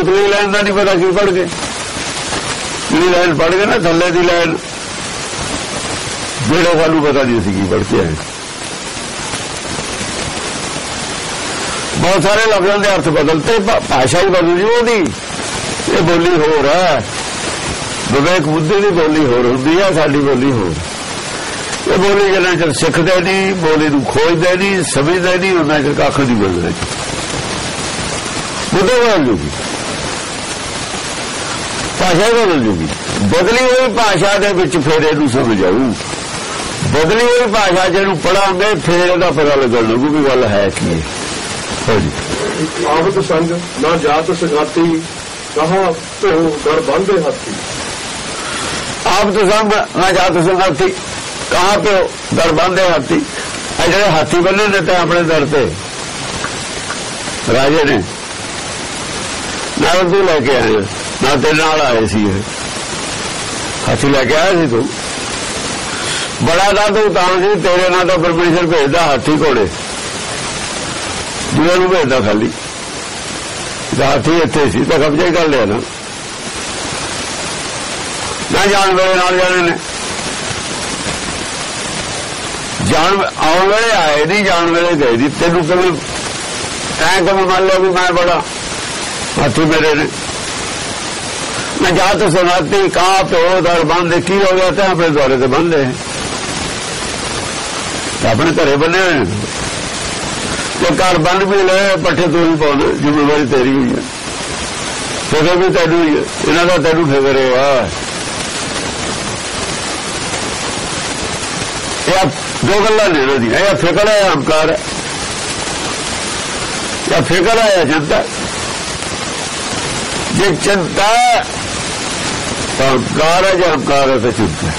ਉਤਲੀ line ਦਾ ਨਹੀਂ ਪਤਾ ਕੀ ਪੜ ਗਏ। ਜਿਹੜੀ ਲਾਈਨ ਪੜ ਗਏ ਨਾ, ਥੱਲੇ ਦੀ ਲਾਈਨ। ਜਿਹੜੇ ਸਾਨੂੰ ਪਤਾ ਨਹੀਂ ਸੀ ਕੀ ਪੜ ਕੇ ਆਏ। ਬਹੁਤ ਸਾਰੇ ਲਫ਼ਜ਼ਾਂ ਦੇ ਅਰਥ ਬਦਲਤੇ ਭਾਸ਼ਾ ਹੀ ਬਦਲ ਜੂ ਉਹਦੀ। ਇਹ ਬੋਲੀ ਹੋਰ ਹੈ। ਵਿਵੇਕ ਬੁੱਧੀ ਦੀ ਬੋਲੀ ਹੋਰ ਹੁੰਦੀ ਹੈ, ਸਾਡੀ ਬੋਲੀ ਹੋਰ। ਇਹ ਬੋਲੀ ਜਦੋਂ ਚਿਰ ਸਿੱਖਦੇ ਨਹੀਂ, ਬੋਲੀ ਨੂੰ ਖੋਜਦੇ ਨਹੀਂ, ਸਮਝਦੇ ਨਹੀਂ, ਉਹਨਾਂ ਚਿਰ ਕੱਖ ਨਹੀਂ ਬਦਲਦੇ ਬੁੱਧੇ ਬਣ ਜੂਗੀ। ਭਾਸ਼ਾ ਹੀ ਬਦਲ ਜੂਗੀ। ਬਦਲੀ ਹੋਈ ਭਾਸ਼ਾ ਦੇ ਵਿੱਚ ਫਿਰ ਇਹਨੂੰ ਸਮਝ ਆਉ ਬਦਲੀ ਹੋਈ ਭਾਸ਼ਾ ਜਿਹਨੂੰ ਪੜਾਂਗੇ ਫਿਰ ਇਹਦਾ ਪਤਾ ਲੱਗਣ ਲੱਗੂ ਵੀ ਗੱਲ ਹੈ ਕੀ ਹਾਂਜੀ। ਆਵਤ ਸੰਗ ਨਾ ਜਾਤ ਸਗਾਤੀ ਕਹਾ ਤੋ ਦਰ ਬੰਦੇ ਹੱਥੀ। ਆਵਤ ਸੰਗ ਨਾ ਜਾਤ ਸਗਾਤੀ ਕਹਾ ਤੋ ਦਰ ਬੰਦੇ ਹੱਥੀ। ਇਹ ਜਿਹੜੇ ਹਾਥੀ ਬੰਨੇ ਨੇ ਤੇ ਆਪਣੇ ਦਰ ਤੇ। ਰਾਜੇ ਨੇ। ਨਾਲ ਉਹ ਲੈ ਕੇ ਆਏ ਨਾ ਤੇਰੇ ਨਾਲ ਆਏ ਸੀ ਇਹ। ਹਾਥੀ ਲੈ ਕੇ ਆਇਆ ਸੀ ਤੂੰ। ਬੜਾ ਦਾ ਤੂੰ ਤਾਂ ਸੀ ਤੇਰੇ ਨਾਲ ਤਾਂ ਪਰਮੇਸ਼ਰ ਭੇਜਦਾ ਹਾਥੀ ਘੋੜੇ। ਦੂਏ ਨੂੰ ਭੇਜਦਾ ਖਾਲੀ। ਹਾਥੀ ਇੱਥੇ ਸੀ, ਤਾਂ ਕਬਜ਼ਾ ਕਰ ਲਿਆ ਨਾ। ਨਾ ਜਾਣ ਵੇਲੇ ਨਾਲ ਜਾਣੇ ਨੇ। ਜਾਣ ਆਉਣ ਵੇਲੇ ਆਏ ਨਹੀਂ, ਜਾਣ ਵੇਲੇ ਗਏ ਦੀ ਤੈਨੂੰ ਕਿਵੇਂ ਐਂ ਕਿਵੇਂ ਮੰਨ ਲਿਆ ਵੀ ਮੈਂ ਬੜਾ ਹਾਥੀ ਮੇਰੇ ਨੇ। ਮੈਂ ਜਾਤ ਸੁਨਾਤੀ ਕਾ ਪਿਓ ਦਰ ਬੰਦੇ ਕੀ ਹੋ ਗਿਆ ਤਾਂ ਆਪਣੇ ਦੁਆਰੇ ਤੇ ਬੰਦੇ ਆਪਣੇ ਘਰੇ ਬੰਨੇ ਹੋਏ ਨੇ ਜੇ ਘਰ ਬੰਦ ਵੀ ਲੈ ਪੱਠੇ ਤੂੰ ਹੀ ਪਾਉਣਾ ਜ਼ਿੰਮੇਵਾਰੀ ਤੇਰੀ ਹੋਈ ਹੈ ਫਿਕਰ ਵੀ ਤੈਨੂੰ ਹੀ ਹੈ ਇਹਨਾਂ ਦਾ ਤੈਨੂੰ ਫਿਕਰ ਹੈ ਇਹ ਦੋ ਗੱਲਾਂ ਨੇ ਇਹਨਾਂ ਦੀਆਂ ਇਹ ਫਿਕਰ ਹੈ ਹੰਕਾਰ ਹੈ ਜਾਂ ਫਿਕਰ ਹੈ ਚਿੰਤਾ ਤਾਂ ਹੰਕਾਰ ਹੈ ਜਾਂ ਹੰਕਾਰ ਹੈ ਤਾਂ ਚਿੰਤਾ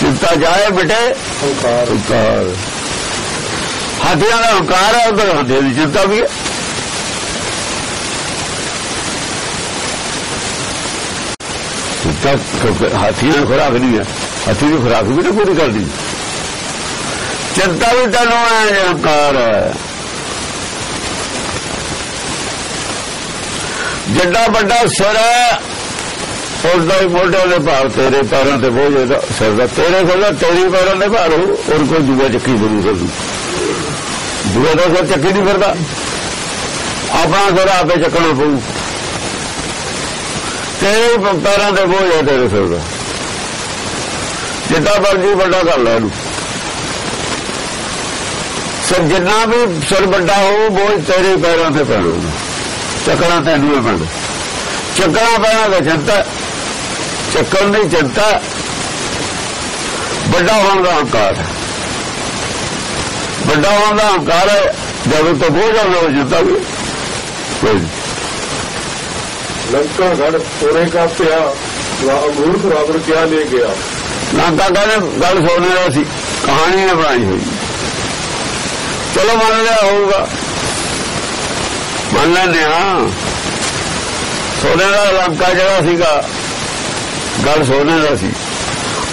ਚਿੰਤਾ ਜਾਏ ਬੇਟੇ। ਹੰਕਾਰ। ਹੰਕਾਰ। ਹਾਥੀਆਂ ਦਾ ਹੰਕਾਰ ਹੈ ਉਧਰ ਹਾਥੀ ਦੀ ਚਿੰਤਾ ਵੀ ਹੈ। ਚਿੰਤਾ ਹਾਥੀਆਂ ਦੀ ਖੁਰਾਕ ਨਹੀਂ ਹੈ? ਹਾਥੀ ਦੀ ਖੁਰਾਕ ਵੀ ਤਾਂ ਪੂਰੀ ਕਰਦੀ ਚਿੰਤਾ ਵੀ ਤੈਨੂੰ ਹੈ ਜੇ ਹੰਕਾਰ ਹੈ? ਜਿੱਡਾ ਵੱਡਾ ਸਿਰ ਹੈ ਹੀ ਮੋਢੇ ਦੇ ਭਾਰ ਤੇਰੇ ਪੈਰਾਂ ਤੇ ਬੋਝ ਇਹਦਾ ਸਿਰ ਦਾ ਤੇਰੇ ਸਿਰ ਦਾ ਤੇਰੀ ਪੈਰਾਂ ਦੇ ਭਾਰ ਹੋ ਕੋਈ ਦੂਆ ਚੱਕੀ ਬਣੀ ਕਰੂ ਦੂਆ ਦਾ ਸਿਰ ਚੱਕੀ ਨਹੀਂ ਫਿਰਦਾ। ਆਪਣਾ ਸਿਰ ਆਪੇ ਚੱਕਣਾ ਪਊ। ਤੇਰੇ ਪੈਰਾਂ ਤੇ ਬੋਝ ਹੈ, ਤੇਰੇ ਸਿਰ ਦਾ। ਜਿੱਦਾਂ ਮਰਜ਼ੀ ਵੱਡਾ ਕਰ ਲੈ ਇਹਨੂੰ। ਸਰ ਜਿੰਨਾ ਵੀ ਸਿਰ ਵੱਡਾ ਹੋ ਬੋਝ ਤੇਰੇ ਪੈਰਾਂ ਤੇ ਪੈਣਾ। ਚੱਕਣਾ ਤੈਨੂੰ ਹੀ ਪੈਣਾ। ਚੱਕਣਾ ਪੈਣਾ ਤਾਂ ਚਿੰਤਾ ਚੱਕਣ ਦੀ ਚਿੰਤਾ ਵੱਡਾ ਹੋਣ ਦਾ ਹੰਕਾਰ। ਹੈ ਵੱਡਾ ਹੋਣ ਦਾ ਹੰਕਾਰ ਹੈ ਜਦੋਂ ਤੋਂ ਬੋਝ ਆਉਂਦਾ ਉਹ ਚਿੰਤਾ ਵੀ। ਲੰਕਾ ਗੜ ਸੋਨੇ ਕਾ ਪਿਆ ਮੂਰਖ ਰਾਵਣ ਕਿਆ ਲੈ ਗਿਆ ਨਾਂਦਾ ਕਹਿੰਦੇ ਗੱਲ ਸੁਣਨੇ ਦਾ ਸੀ ਕਹਾਣੀ ਨੇ ਬਣਾਈ ਹੋਈ। ਚਲੋ ਮੰਨ ਲਿਆ ਹੋਊਗਾ। ਮੰਨ ਲੈਂਦੇ ਹਾਂ। ਸੋਨੇ ਦਾ ਲੰਕਾ ਜਿਹੜਾ ਸੀਗਾ ਗੱਲ ਸੋਨੇ ਦਾ ਸੀ।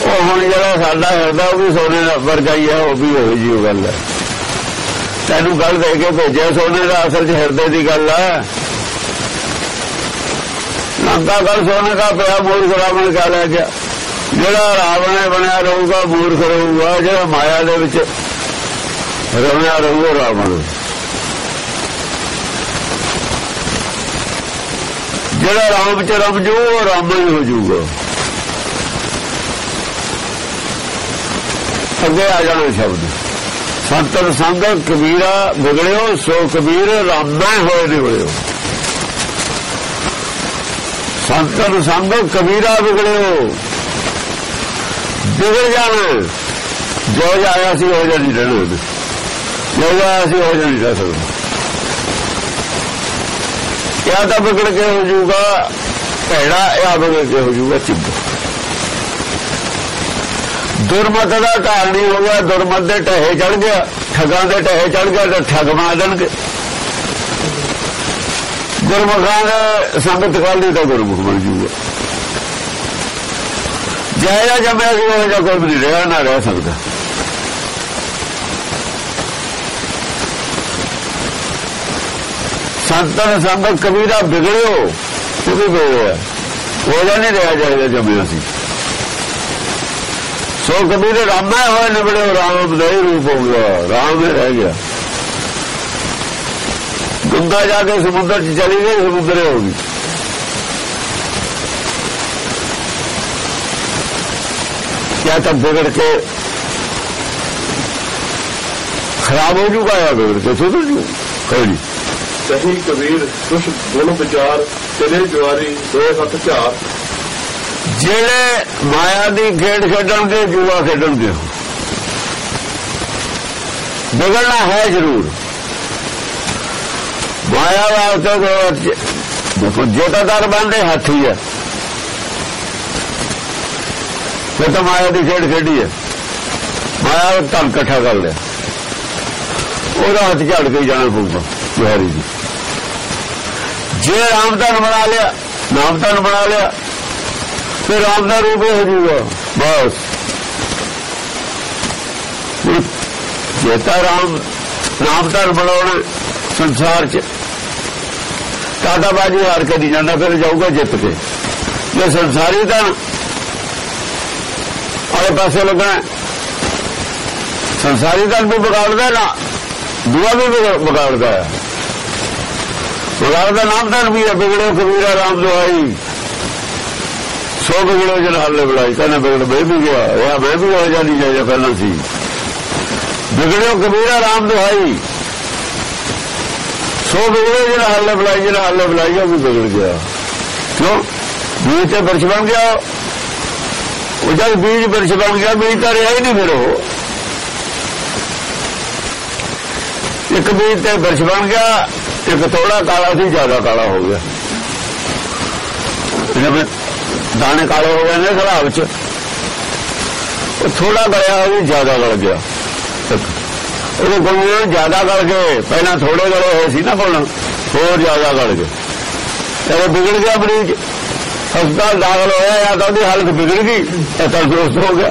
ਉਹ ਹੁਣ ਜਿਹੜਾ ਸਾਡਾ ਹਿਰਦਾ ਉਹ ਵੀ ਸੋਨੇ ਦਾ ਵਰਗਾ ਹੀ ਹੈ, ਉਹ ਵੀ ਉਹੀ ਜਿਹੀ ਉਹ ਗੱਲ ਹੈ। ਤੈਨੂੰ ਗੱਲ ਦੇ ਕੇ ਭੇਜਿਆ, ਸੋਨੇ ਦਾ ਅਸਲ 'ਚ ਹਿਰਦੇ ਦੀ ਗੱਲ ਹੈ ਲੰਕਾ ਗੱਲ ਸੋਨੇ ਦਾ ਪਿਆ, ਮੂਰਖ ਰਾਵਣ ਕਾ ਲੈ ਗਿਆ। ਜਿਹੜਾ ਰਾਵਣ ਨੇ ਬਣਿਆ ਰਹੂਗਾ, ਮੂਰਖ ਰਹੂਗਾ, ਜਿਹੜਾ ਮਾਇਆ ਦੇ ਵਿੱਚ ਰਮਿਆ ਰਹੂਗਾ ਰਾਵਣ। ਜਿਹੜਾ ਰਾਮ ਚ ਰਮ ਜੂ, ਉਹ ਰਾਮ ਹੀ ਹੋ ਜਾਊਗਾ ਅੱਗੇ ਆ ਜਾਣਾ ਸ਼ਬਦ। ਸੰਤਨ ਸੰਗ ਕਬੀਰਾ ਵਿਗੜਿਓ, ਸੋ ਕਬੀਰ ਰਾਮੈ ਹੋਏ ਨਿਵੜਿਓ ਸੰਤਨ ਸੰਗ ਕਬੀਰਾ ਵਿਗੜਿਓ। ਵਿਗੜ ਜਾਣਾ। ਜੋ ਜਾਇਆ ਸੀ ਹੋ ਜਾਣੀ ਰਹਿਣਾ ਜੋ ਜਾਇਆ ਸੀ ਹੋ ਜਾਣੀ ਰਹਿ ਸਕਦਾ। ਜਾਂ ਤਾਂ ਵਿਗੜ ਕੇ ਹੋ ਜਾਊਗਾ? ਭੈੜਾ, ਇਹ ਵਿਗੜ ਕੇ ਹੋ ਜਾਊਗਾ ਚਿੱਬ ਦੁਰਮਤ ਦਾ ਕਾਰਣੀ ਹੋ ਗਿਆ ਦੁਰਮਤ ਦੇ ਟਹੇ ਚੜ ਗਿਆ, ਠਗਾਂ ਦੇ ਟਹੇ ਚੜ ਗਿਆ ਤੇ ਠਗ ਮਾਰ ਦੇਣਗੇ। ਗੁਰਮੁਖਾਂ ਦੇ ਸੰਗਤ ਕਾਲੀ ਤਾਂ ਗੁਰਮੁਖ ਬਣ ਜੂਗਾ। ਜਾਇਆ ਜਮਿਆ ਸੀ ਉਹ ਜਿਹਾ ਕੋਈ ਨਹੀਂ ਰਿਹਾ, ਨਾ ਰਹਿ ਸਕਦਾ। ਸੰਤਨ ਸੰਗ ਕਬੀਰਾ ਵਿਗੜਿਓ ਉਹ ਵੀ ਵਿਗੜਿਆ। ਉਹਦਾ ਨਹੀਂ ਰਿਹਾ ਜਾਏਗਾ ਜਮਿਆ ਸੀ। سو کمینے راما ہوئے نبڑے رام نہیں روپ ہو گیا رام ہی رہ گیا۔ گندا جا کے سمندر چلی گئی سمندر ہوگی کیا تب بگڑ کے خراب ہو چکا ہے بگڑ کے؟ سدھر چکی صحیح کبیر کچھ بولو بچار چلے جواری، دو ہاتھ چار۔ ਜਿਹੜੇ ਮਾਇਆ ਦੀ ਖੇਡ ਖੇਡਣਗੇ ਜੂਆ ਖੇਡਣਗੇ ਬਿਗੜਨਾ ਹੈ ਜ਼ਰੂਰ। ਮਾਇਆ ਵਾਸਤੇ ਦੇਖੋ, ਜੋਤਾਦਾਰ ਬੰਦੇ ਹੀ ਹੈ ਇਹ ਤਾਂ ਮਾਇਆ ਦੀ ਖੇਡ ਖੇਡੀ ਹੈ ਮਾਇਆ ਧਨ ਇਕੱਠਾ ਕਰ ਲਿਆ। ਉਹਦਾ ਹੱਥ ਝੜ ਕੇ ਹੀ ਜਾਣਾ ਪਊਗਾ ਬਿਹਾਰੀ ਜੀ। ਜੇ ਰਾਮ ਬਣਾ ਲਿਆ, ਨਾਮ ਬਣਾ ਲਿਆ ਫਿਰ ਰਾਮ ਦਾ ਰੂਪ ਹੋ ਜੂਗਾ ਬਸ। ਜੇ ਤਾਂ ਰਾਮ ਨਾਮ ਧਨ ਬਣਾਉਣਾ ਸੰਸਾਰ 'ਚ ਕਾਦਾ ਬਾਜੀ ਹਾਰ ਕੇ ਨਹੀਂ ਜਾਂਦਾ, ਫਿਰ ਜਾਊਗਾ ਜਿੱਤ ਕੇ। ਜੇ ਸੰਸਾਰੀ ਧਨ ਆਲੇ ਪਾਸੇ ਲੱਗਣਾ ਸੰਸਾਰੀ ਧਨ ਵੀ ਵਿਗਾੜਦਾ ਨਾ, ਦੂਆ ਵੀ ਵਿਗਾੜਦਾ ਹੈ। ਵਿਗਾੜਦਾ ਨਾਮ ਧਨ ਵੀ ਹੈ ਬਿਗੜਿਓ ਕਬੀਰਾ ਰਾਮ ਦੁਆਈ ਸੋ ਬਿਗੜੋ ਜਨ ਹਾਲੇ ਬੁਲਾਈ ਕਹਿੰਦਾ ਬਿਗੜ ਮੈਂ ਵੀ ਗਿਆ ਇਹ ਮੈਂ ਵੀ ਹੋ ਜਾਣੀ ਚਾਹੀਦਾ ਪਹਿਲਾਂ ਸੀ ਬਿਗੜਿਓ ਕਬੀਰਾ ਰਾਮ ਦੁਆਈ ਸੋ ਬਿਗੜੋ ਜਨ ਹਾਲੇ ਬੁਲਾਈ ਜਨ ਹਾਲੇ ਬੁਲਾਈ ਉਹ ਵੀ ਬਿਗੜ ਗਿਆ ਕਿਉਂ ਬੀਜ ਤੇ ਬਰਛ ਬਣ ਗਿਆ ਉਹ ਜਦ ਬੀਜ ਬਰਛ ਬਣ ਗਿਆ ਬੀਜ ਤਾਂ ਰਿਹਾ ਹੀ ਨਹੀਂ ਫਿਰ ਉਹ ਇੱਕ ਬੀਜ ਤੇ ਬਰਛ ਬਣ ਗਿਆ ਇੱਕ ਥੋੜਾ ਕਾਲਾ ਸੀ ਜ਼ਿਆਦਾ ਕਾਲਾ ਹੋ ਗਿਆ دانے کالے ہو گئے نا سلاب چ گلیا وہ زیادہ گل گیا وہ زیادہ گل گئے پہلے تھوڑے گلے ہوئے سی نا گل اور زیادہ گئے چلو بگڑ گیا مریض ہسپتال داخل ہوا یا تو حالت بگڑ گئی یا تندرست ہو گیا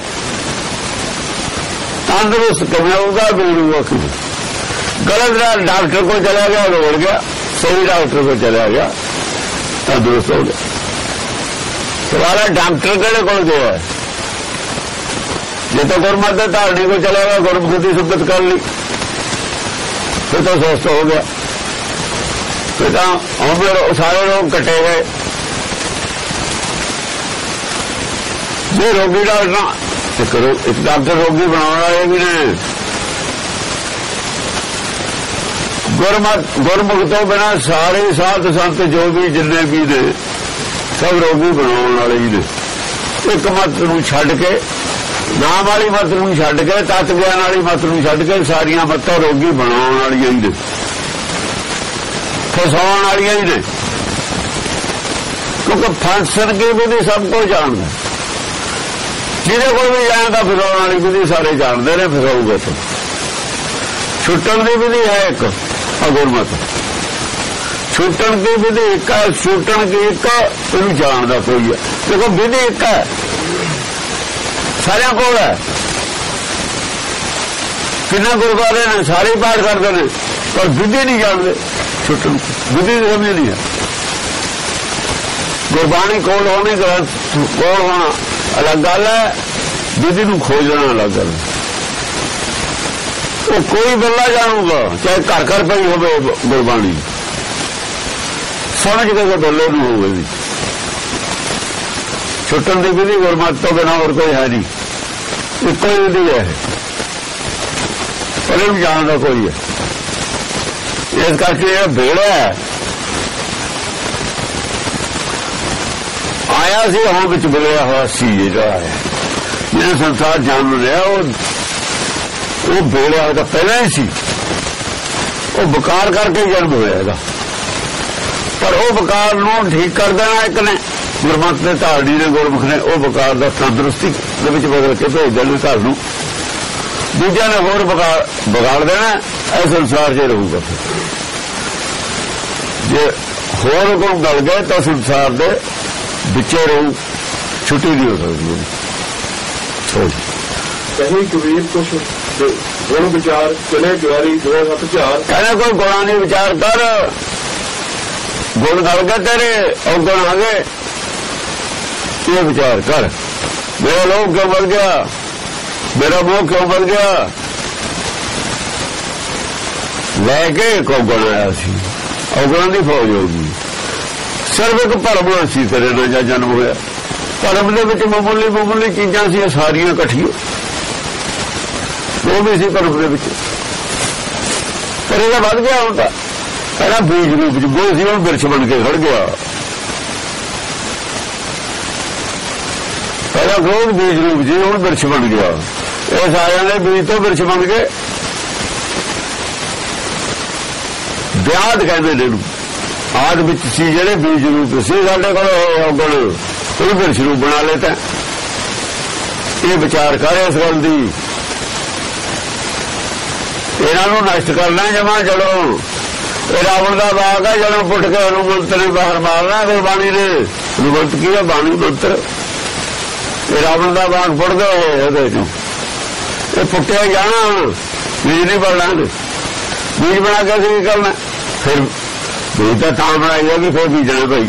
تندرست کمیا ہوگا بگڑ گا غلط ڈاکٹر کو چلا گیا روڑ گیا صحیح ڈاکٹر کو چلا گیا تندرست ہو گیا ਸਵਾਲਾ ਡਾਕਟਰ ਕਿਹੜੇ ਕੋਲ ਗਿਆ? ਜੇ ਤਾਂ ਗੁਰਮਤ ਦੇ ਧਾਰਨੇ ਕੋ ਚਲਾ ਗਿਆ, ਗੁਰਮੁਖੀ ਸੁਭਤ ਕਰ ਲਈ। ਫਿਰ ਤਾਂ ਸੋਸਤ ਹੋ ਗਿਆ। ਫਿਰ ਤਾਂ ਉਹ ਸਾਰੇ ਲੋਕ ਕੱਟੇ ਗਏ। ਜੇ ਰੋਗੀ ਡਾਕਟਰ ਤੇ ਕਰੋ, ਇੱਕ ਡਾਕਟਰ ਰੋਗੀ ਬਣਾਉਣ ਵਾਲੇ ਵੀ ਨੇ। ਗੁਰਮਤ ਗੁਰਮੁਖ ਤੋਂ ਬਿਨਾ ਸਾਰੇ ਸਾਧ ਸੰਤ ਜੋ ਵੀ ਜਿੰਨੇ ਵੀ ਦੇ ਸਭ ਰੋਗੀ ਬਣਾਉਣ ਵਾਲੇ ਹੀ ਨੇ। ਇੱਕ ਮਤ ਨੂੰ ਛੱਡ ਕੇ, ਨਾਮ ਵਾਲੀ ਮਤ ਨੂੰ ਛੱਡ ਕੇ, ਤਤ ਗਿਆਨ ਵਾਲੀ ਮਤ ਨੂੰ ਛੱਡ ਕੇ ਸਾਰੀਆਂ ਮਤਾਂ ਰੋਗੀ ਬਣਾਉਣ ਵਾਲੀਆਂ ਹੀ ਨੇ। ਫਸਾਉਣ ਵਾਲੀਆਂ ਹੀ ਨੇ। ਕਿਉਂਕਿ ਫਸਣ ਕੀ ਵੀ ਸਭ ਕੁਝ ਜਾਣਦਾ। ਜਿਹਦੇ ਕੋਲ ਵੀ ਜਾਣਦਾ ਫਸਾਉਣ ਵਾਲੀ ਵਿਧੀ ਸਾਰੇ ਜਾਣਦੇ ਨੇ, ਫਸਾਊਗਾ ਤੇ ਛੁੱਟਣ ਦੀ ਵਿਧੀ ਹੈ ਇੱਕ, ਅਗੁਰਮਤ। ਛੁੱਟਣ ਦੀ ਵਿਧੀ ਇੱਕ ਹੈ ਛੁੱਟਣ ਦੀ ਇੱਕ ਇਹਨੂੰ ਜਾਣਦਾ ਕੋਈ ਹੈ। ਦੇਖੋ ਵਿਧੀ ਇੱਕ ਹੈ। ਸਾਰਿਆਂ ਕੋਲ ਹੈ। ਕਿੰਨਾ ਗੁਰਦੁਆਰੇ ਨੇ, ਸਾਰੇ ਪਾਠ ਕਰਦੇ ਨੇ। ਪਰ ਵਿਧੀ ਨਹੀਂ ਜਾਣਦੇ ਛੁੱਟਣ ਵਿਧੀ ਦੀ ਸਮਝ ਨਹੀਂ ਹੈ। ਗੁਰਬਾਣੀ ਕੋਲ ਹੋਣੀ ਗ੍ਰੰਥ ਕੋਲ ਹੋਣਾ ਅਲੱਗ ਗੱਲ ਹੈ। ਵਿਧੀ ਨੂੰ ਖੋਜਣਾ ਅਲੱਗ ਗੱਲ ਉਹ ਕੋਈ ਬੱਲਾ ਜਾਣੂਗਾ, ਚਾਹੇ ਘਰ ਘਰ ਪਈ ਹੋਵੇ ਗੁਰਬਾਣੀ। ਸਮਝ ਕੇ ਬੱਲੇ ਨੂੰ ਹੋਵੇ ਵੀ ਛੁੱਟਣ ਦੀ ਵਿਧੀ ਗੁਰਮਤ ਤੋਂ ਬਿਨਾ ਹੋਰ ਕੋਈ ਹੈ ਨਹੀਂ। ਇੱਕੋ ਹੀ ਵਿਧੀ ਹੈ। ਪਰ ਇਹ ਜਾਣਦਾ ਕੋਈ ਹੈ। ਇਸ ਕਰਕੇ ਇਹ ਭੇੜਾ ਆਇਆ ਸੀ ਹੁਣ ਵਿੱਚ ਬਲਿਆ ਹੋਇਆ ਸੀ ਜਿਹੜਾ ਹੈ। ਇਹ ਸੰਸਾਰ ਜਾਣ ਰਿਹਾ ਉਹ ਉਹ ਬੋਲਿਆ ਉਹਦਾ ਪਹਿਲਾਂ ਹੀ ਸੀ। ਉਹ ਬਕਾਰ ਕਰਕੇ ਜਨਮ ਹੋਇਆ ਇਹਦਾ। ਪਰ ਉਹ ਬਕਾਰ ਨੂੰ ਠੀਕ ਕਰ ਦੇਣਾ ਇੱਕ ਨੇ। ਗੁਰਮਤਿ ਦੇ ਧਾਰਨੀ ਨੇ ਗੁਰਮੁਖ ਨੇ ਉਹ ਬਕਾਰ ਦਾ ਤੰਦਰੁਸਤੀ ਦੇ ਵਿੱਚ ਬਦਲ ਕੇ ਭੇਜ ਦੇਣਾ ਘਰ ਨੂੰ। ਦੂਜਿਆਂ ਨੇ ਹੋਰ ਬਗਾੜ ਦੇਣਾ ਇਹ ਸੰਸਾਰ 'ਚ ਰਹੂਗਾ ਜੇ ਹੋਰ ਕੋਲ ਗਲ ਗਏ ਤਾਂ ਸੰਸਾਰ ਦੇ ਵਿੱਚੇ ਰਹੂ ਛੁੱਟੀ ਨਹੀਂ ਹੋ ਸਕਦੀ। ਕਹੀ ਕਬੀਰ ਕੁਛ ਗੁਣ ਵਿਚਾਰ ਚਲੇ ਜਵਾਰੀ ਦੋ ਹੱਥ ਝਾਰ। ਕਹਿੰਦਾ ਕੋਈ ਗੁਣਾ ਨਹੀਂ ਵਿਚਾਰ ਕਰ। ਗੁਣ ਗਲ ਗਏ ਤੇਰੇ ਔਗਣ ਆ ਗਏ। ਇਹ ਵਿਚਾਰ ਕਰ। ਮੇਰਾ ਲੋਭ ਕਿਉਂ ਵੱਧ ਗਿਆ? ਮੇਰਾ ਮੋਹ ਕਿਉਂ ਵੱਧ ਗਿਆ? ਲੈ ਕੇ ਕੋ ਆਇਆ ਸੀ। ਔਗਣਾਂ ਦੀ ਫੌਜ ਹੋ ਗਈ। ਸਿਰਫ ਇੱਕ ਭਰਮ ਸੀ ਤੇਰੇ ਨਾਲ ਜਾਂ ਜਨਮ ਹੋਇਆ। ਭਰਮ ਦੇ ਵਿੱਚ ਮਾਮੂਲੀ ਮਾਮੂਲੀ ਚੀਜ਼ਾਂ ਸੀ ਸਾਰੀਆਂ ਇਕੱਠੀਆਂ। ਉਹ ਵੀ ਸੀ ਭਰਮ ਦੇ ਵਿੱਚ। ਪਰ ਇਹਦਾ ਵੱਧ ਗਿਆ ਹੁੰਦਾ ਪਹਿਲਾਂ ਬੀਜ ਰੂਪ ਚ ਗੋ ਸੀ ਉਹ ਬਿਰਛ ਬਣ ਕੇ ਖੜ ਗਿਆ। ਪਹਿਲਾਂ ਗੋ ਬੀਜ ਰੂਪ ਜੀ ਹੁਣ ਬਿਰਛ ਬਣ ਗਿਆ। ਇਹ ਸਾਰਿਆਂ ਦੇ ਬੀਜ ਤੋਂ ਬਿਰਛ ਬਣ ਕੇ ਵਿਆਦ ਕਹਿੰਦੇ ਨੇ ਇਹਨੂੰ। ਆਦ ਵਿੱਚ ਸੀ ਜਿਹੜੇ ਬੀਜ ਰੂਪ ਸੀ ਸਾਡੇ ਕੋਲ ਔਗਣ ਉਹ ਬਿਰਛ ਰੂਪ ਬਣਾ ਲੈਤਾ ਇਹ ਵਿਚਾਰ ਕਰ ਇਸ ਗੱਲ ਦੀ। ਇਹਨਾਂ ਨੂੰ ਨਸ਼ਟ ਕਰਨਾ ਜਮਾ ਚਲੋ। ਇਹ ਰਾਵਣ ਦਾ ਬਾਗ ਹੈ ਜਦੋਂ ਪੁੱਟ ਕੇ ਉਹਨੂੰ ਮੰਤਰ ਨੇ ਬਾਹਰ ਮਾਰਨਾ ਬਾਣੀ ਨੇ ਗੁਰਬੰਤ ਕੀ ਹੈ ਬਾਣੀ ਮੰਤਰ ਇਹ ਰਾਵਣ ਦਾ ਬਾਗ ਪੁੱਟ ਗਏ ਉਹਦੇ ਚੋਂ। ਇਹ ਪੁੱਟਿਆ ਜਾਣਾ ਹੁਣ, ਬੀਜ ਨਹੀਂ ਬਣਨਾ ਬੀਜ ਬਣਾ ਕੇ ਕੀ ਕਰਨਾ? ਫਿਰ ਬੀਜ ਤਾਂ ਤਾਂ ਬਣਾਈਆ ਵੀ ਫਿਰ ਬੀਜਣਾ ਭਾਈ।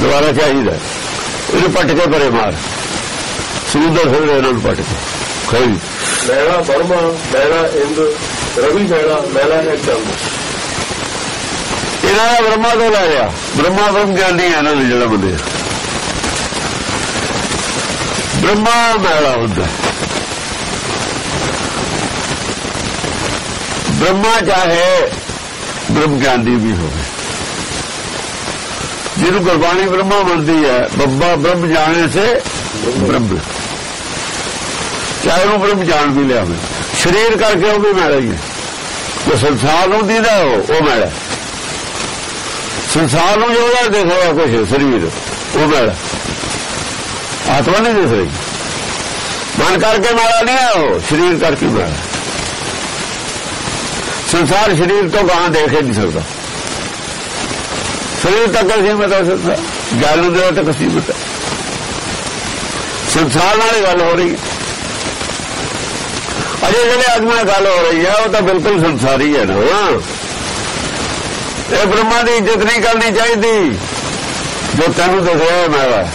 ਦੁਬਾਰਾ ਚਾਹੀਦਾ। ਇਹਨੂੰ ਪੱਟ ਕੇ ਪਰੇ ਮਾਰ। ਸੁੰਦਰ ਫਿਰ ਇਹਨਾਂ ਨੂੰ ਪੱਟ ਕੇ। ਖੋਈ ਮੈਲਾ ਬਰਮਾ, ਮੈਲਾ ਇੰਦ, ਰਵੀ ਮੈਲਾ ਮੈਲਾ ਹੈ ਚੰਦ। ਇਹਨਾਂ ਦਾ ਬ੍ਰਹਮਾ ਤੋਂ ਲੈ ਲਿਆ ਬ੍ਰਹਮਾ ਬ੍ਰਹਮ ਗਿਆਨੀ ਹੈ ਇਹਨਾਂ ਦੇ ਜਿਹੜਾ ਬੰਦੇ ਬ੍ਰਹਮਾ ਮੈਲਾ ਹੁੰਦਾ ਬ੍ਰਹਮਾ ਚਾਹੇ ਬ੍ਰਹਮ ਗਿਆਨੀ ਵੀ ਹੋਵੇ। ਜਿਹਨੂੰ ਗੁਰਬਾਣੀ ਬ੍ਰਹਮਾ ਮੰਨਦੀ ਹੈ, ਬੱਬਾ ਬ੍ਰਹਮ ਜਾਣੇ ਸੇ ਬ੍ਰਹਮ। ਚਾਹੇ ਉਹ ਬ੍ਰਹਮ ਜਾਣ ਵੀ ਲਿਆਵੇ। ਸਰੀਰ ਕਰਕੇ ਉਹ ਵੀ ਮੈਲਾ ਹੀ ਹੈ। ਜੋ ਸੰਸਾਰ ਨੂੰ ਦੀਦਾ ਉਹ ਉਹ ਮੈਲਾ ਸੰਸਾਰ ਨੂੰ ਜੋ ਉਹਦਾ ਦੇਖ ਰਿਹਾ ਕੁਝ ਸਰੀਰ, ਉਹ ਮੈਲਾ ਆਤਮਾ ਨਹੀਂ ਦਿਖ ਰਹੀ। ਮਨ ਕਰਕੇ ਮਾਰਾ ਨਹੀਂ ਹੈ ਉਹ, ਸਰੀਰ ਕਰਕੇ ਮਾਰਾ ਸੰਸਾਰ ਸਰੀਰ ਤੋਂ ਗਾਂ ਦੇਖ ਨਹੀਂ ਸਕਦਾ। ਸਰੀਰ ਤੱਕ ਅਸੀਂ ਬਤਾ ਸਕਦਾ। ਗੱਲ ਦੇ ਤੱਕ ਅਸੀਂ ਸੰਸਾਰ ਨਾਲ ਗੱਲ ਹੋ ਰਹੀ ਹੈ। ਅਜੇ ਜਿਹੜੇ ਆਦਮੀ ਨਾਲ ਗੱਲ ਹੋ ਰਹੀ ਹੈ, ਉਹ ਤਾਂ ਬਿਲਕੁਲ ਸੰਸਾਰੀ ਹੈ ਨਾ। ਇਹ ਬ੍ਰਹਮਾ ਦੀ ਇੱਜ਼ਤ ਨਹੀਂ ਕਰਨੀ ਚਾਹੀਦੀ। ਜੋ ਤੈਨੂੰ ਦੱਸਿਆ ਮੈਂ। ਮੇਰਾ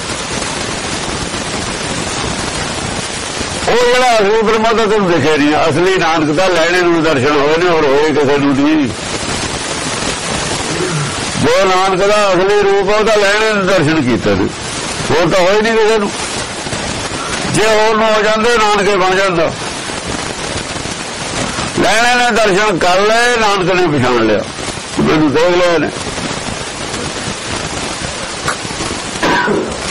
ਉਹ ਜਿਹੜਾ ਅਸਲੀ ਬ੍ਰਹਮਾ ਦਾ ਤੈਨੂੰ ਦਿਖੇ ਨਹੀਂ, ਅਸਲੀ ਨਾਨਕ ਦਾ ਲੈਣੇ ਨੂੰ ਦਰਸ਼ਨ ਹੋਏ ਨੇ ਹੋਰ ਹੋਏ ਕਿਸੇ ਨੂੰ ਨਹੀਂ। ਜੋ ਨਾਨਕ ਦਾ ਅਸਲੀ ਰੂਪ ਉਹਦਾ ਲੈਣੇ ਨੂੰ ਦਰਸ਼ਨ ਕੀਤੇ ਨੇ। ਹੋਰ ਤਾਂ ਹੋਏ ਨਹੀਂ ਕਿਸੇ ਨੂੰ। ਜੇ ਹੋਰ ਨੂੰ ਹੋ ਜਾਂਦੇ, ਨਾਨਕੇ ਬਣ ਜਾਂਦਾ। ਲੈਣੇ ਨੇ ਦਰਸ਼ਨ ਕਰ ਲਏ, ਨਾਨਕ ਨੇ ਪਛਾਣ ਲਿਆ। ਮੈਨੂੰ ਦੇਖ ਲਿਆ ਨੇ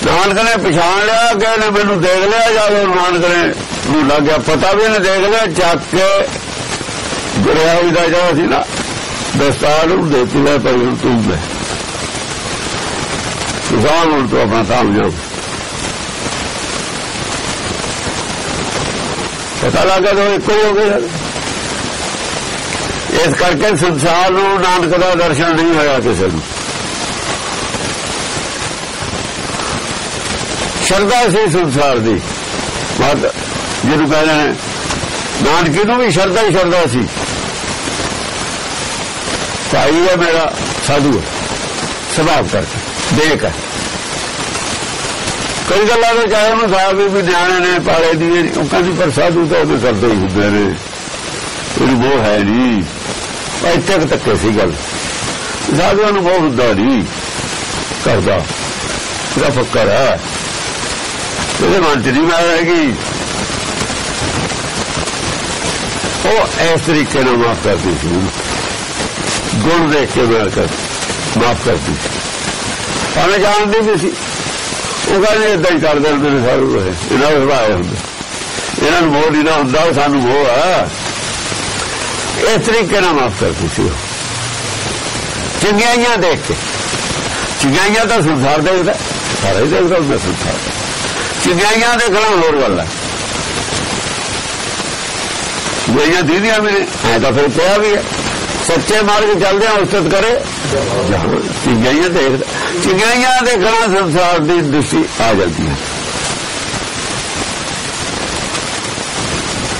ਨਾਨਕ ਨੇ ਪਛਾਣ ਲਿਆ ਕਿ ਇਹਨੇ ਮੈਨੂੰ ਦੇਖ ਲਿਆ ਜਦੋਂ ਨਾਨਕ ਨੇ ਨੂੰ ਲੱਗਿਆ ਪਤਾ ਵੀ ਇਹਨੇ ਦੇਖ ਲਿਆ ਚੱਕ ਕੇ ਗੁਰਿਆ ਵੀ ਦਾ ਜਿਹੜਾ ਸੀ ਨਾ ਦਸਤਾਰ ਨੂੰ ਦੇ ਦਿੱਤਾ ਪਰ ਹੁਣ ਤੂੰ ਮੈਂ ਸੁਭਾਨ ਹੁਣ ਤੋਂ ਆਪਣਾ ਕੰਮ ਜਾਓ ਪਤਾ ਲੱਗਾ ਤਾਂ ਇੱਕੋ ਹੀ ਹੋ ਗਏ ਇਸ ਕਰਕੇ ਸੰਸਾਰ ਨੂੰ ਨਾਨਕ ਦਾ ਦਰਸ਼ਨ ਨਹੀਂ ਹੋਇਆ ਕਿਸੇ ਨੂੰ। ਸ਼ਰਧਾ ਸੀ ਸੰਸਾਰ ਦੀ। ਬਾਤ ਜਿਹਨੂੰ ਕਹਿੰਦੇ ਨੇ, ਨਾਨਕੀ ਨੂੰ ਵੀ ਸ਼ਰਧਾ ਹੀ ਸ਼ਰਧਾ ਸੀ। ਭਾਈ ਹੈ ਮੇਰਾ, ਸਾਧੂ ਸੁਭਾਅ ਕਰਕੇ ਦੇਖ ਕਈ ਗੱਲਾਂ ਦੇ ਚਾਹੇ ਉਹਨੂੰ ਸਾਹਿਬ ਵੀ ਨਿਆਣੇ ਨੇ, ਪਾਲੇ ਦੀ ਉਹ ਕਹਿੰਦੀ, ਪਰ ਸਾਧੂ ਤਾਂ ਉਹਦੇ ਕਰਦੇ ਹੀ ਹੁੰਦੇ ਨੇ। ਇਹਨੂੰ ਉਹ ਹੈ ਨਹੀਂ ਇੱਥੇ ਤੱਕ ਸੀ ਗੱਲ। ਸਾਧੂਆਂ ਨੂੰ ਬਹੁਤ ਹੁੰਦਾ ਨਹੀਂ ਕਰਦਾ। ਇਹਦਾ ਫੱਕਰ ਹੈ। ਇਹਦੇ ਮਨ ਚ ਨਹੀਂ ਮੈਂ ਹੈਗੀ। ਉਹ ਇਸ ਤਰੀਕੇ ਨਾਲ ਮਾਫ ਕਰਦੀ ਸੀ ਗੁਣ ਦੇਖ ਕੇ ਮੈਂ ਕਰ ਮਾਫ ਕਰਦੀ ਸੀ। ਭਾਵੇਂ ਜਾਣਦੀ ਵੀ ਸੀ। ਉਹ ਕਹਿੰਦੇ ਇਦਾਂ ਹੀ ਕਰਦੇ ਨੇ ਸਾਰੇ। ਇਹਨਾਂ ਦਾ ਸੁਭਾਅ ਹੁੰਦਾ। ਇਹਨਾਂ ਨੂੰ ਮੋਹ ਨਹੀਂ ਨਾ ਹੁੰਦਾ, ਸਾਨੂੰ ਮੋਹ ਆ ਇਸ ਤਰੀਕੇ ਨਾਲ ਮਾਫ ਕਰਦੀ ਸੀ ਚੰਗਿਆਈਆਂ ਦੇਖ ਕੇ। ਚੰਗਿਆਈਆਂ ਤਾਂ ਸੰਸਾਰ ਦੇਖਦਾ ਸਾਰੇ ਹੀ ਦੇਖਦਾ ਹੁੰਦਾ ਸੰਸਾਰ ਚੰਗਿਆਈਆਂ ਦੇਖਣਾ ਹੋਰ ਗੱਲ ਹੈ ਜਿਹੜੀਆਂ ਦੀਦੀਆਂ ਮੇਰੇ ਐ ਤਾਂ ਫਿਰ ਕਿਹਾ ਵੀ ਹੈ ਸੱਚੇ ਮਾਰਗ ਚੱਲਦੇ ਆ, ਉਸਤਤ ਕਰੇ। ਚੰਗਿਆਈਆਂ ਦੇਖਦਾ ਚੰਗਿਆਈਆਂ ਦੇਖਣਾ ਸੰਸਾਰ ਦੀ ਦ੍ਰਿਸ਼ਟੀ ਆ ਜਾਂਦੀ ਹੈ।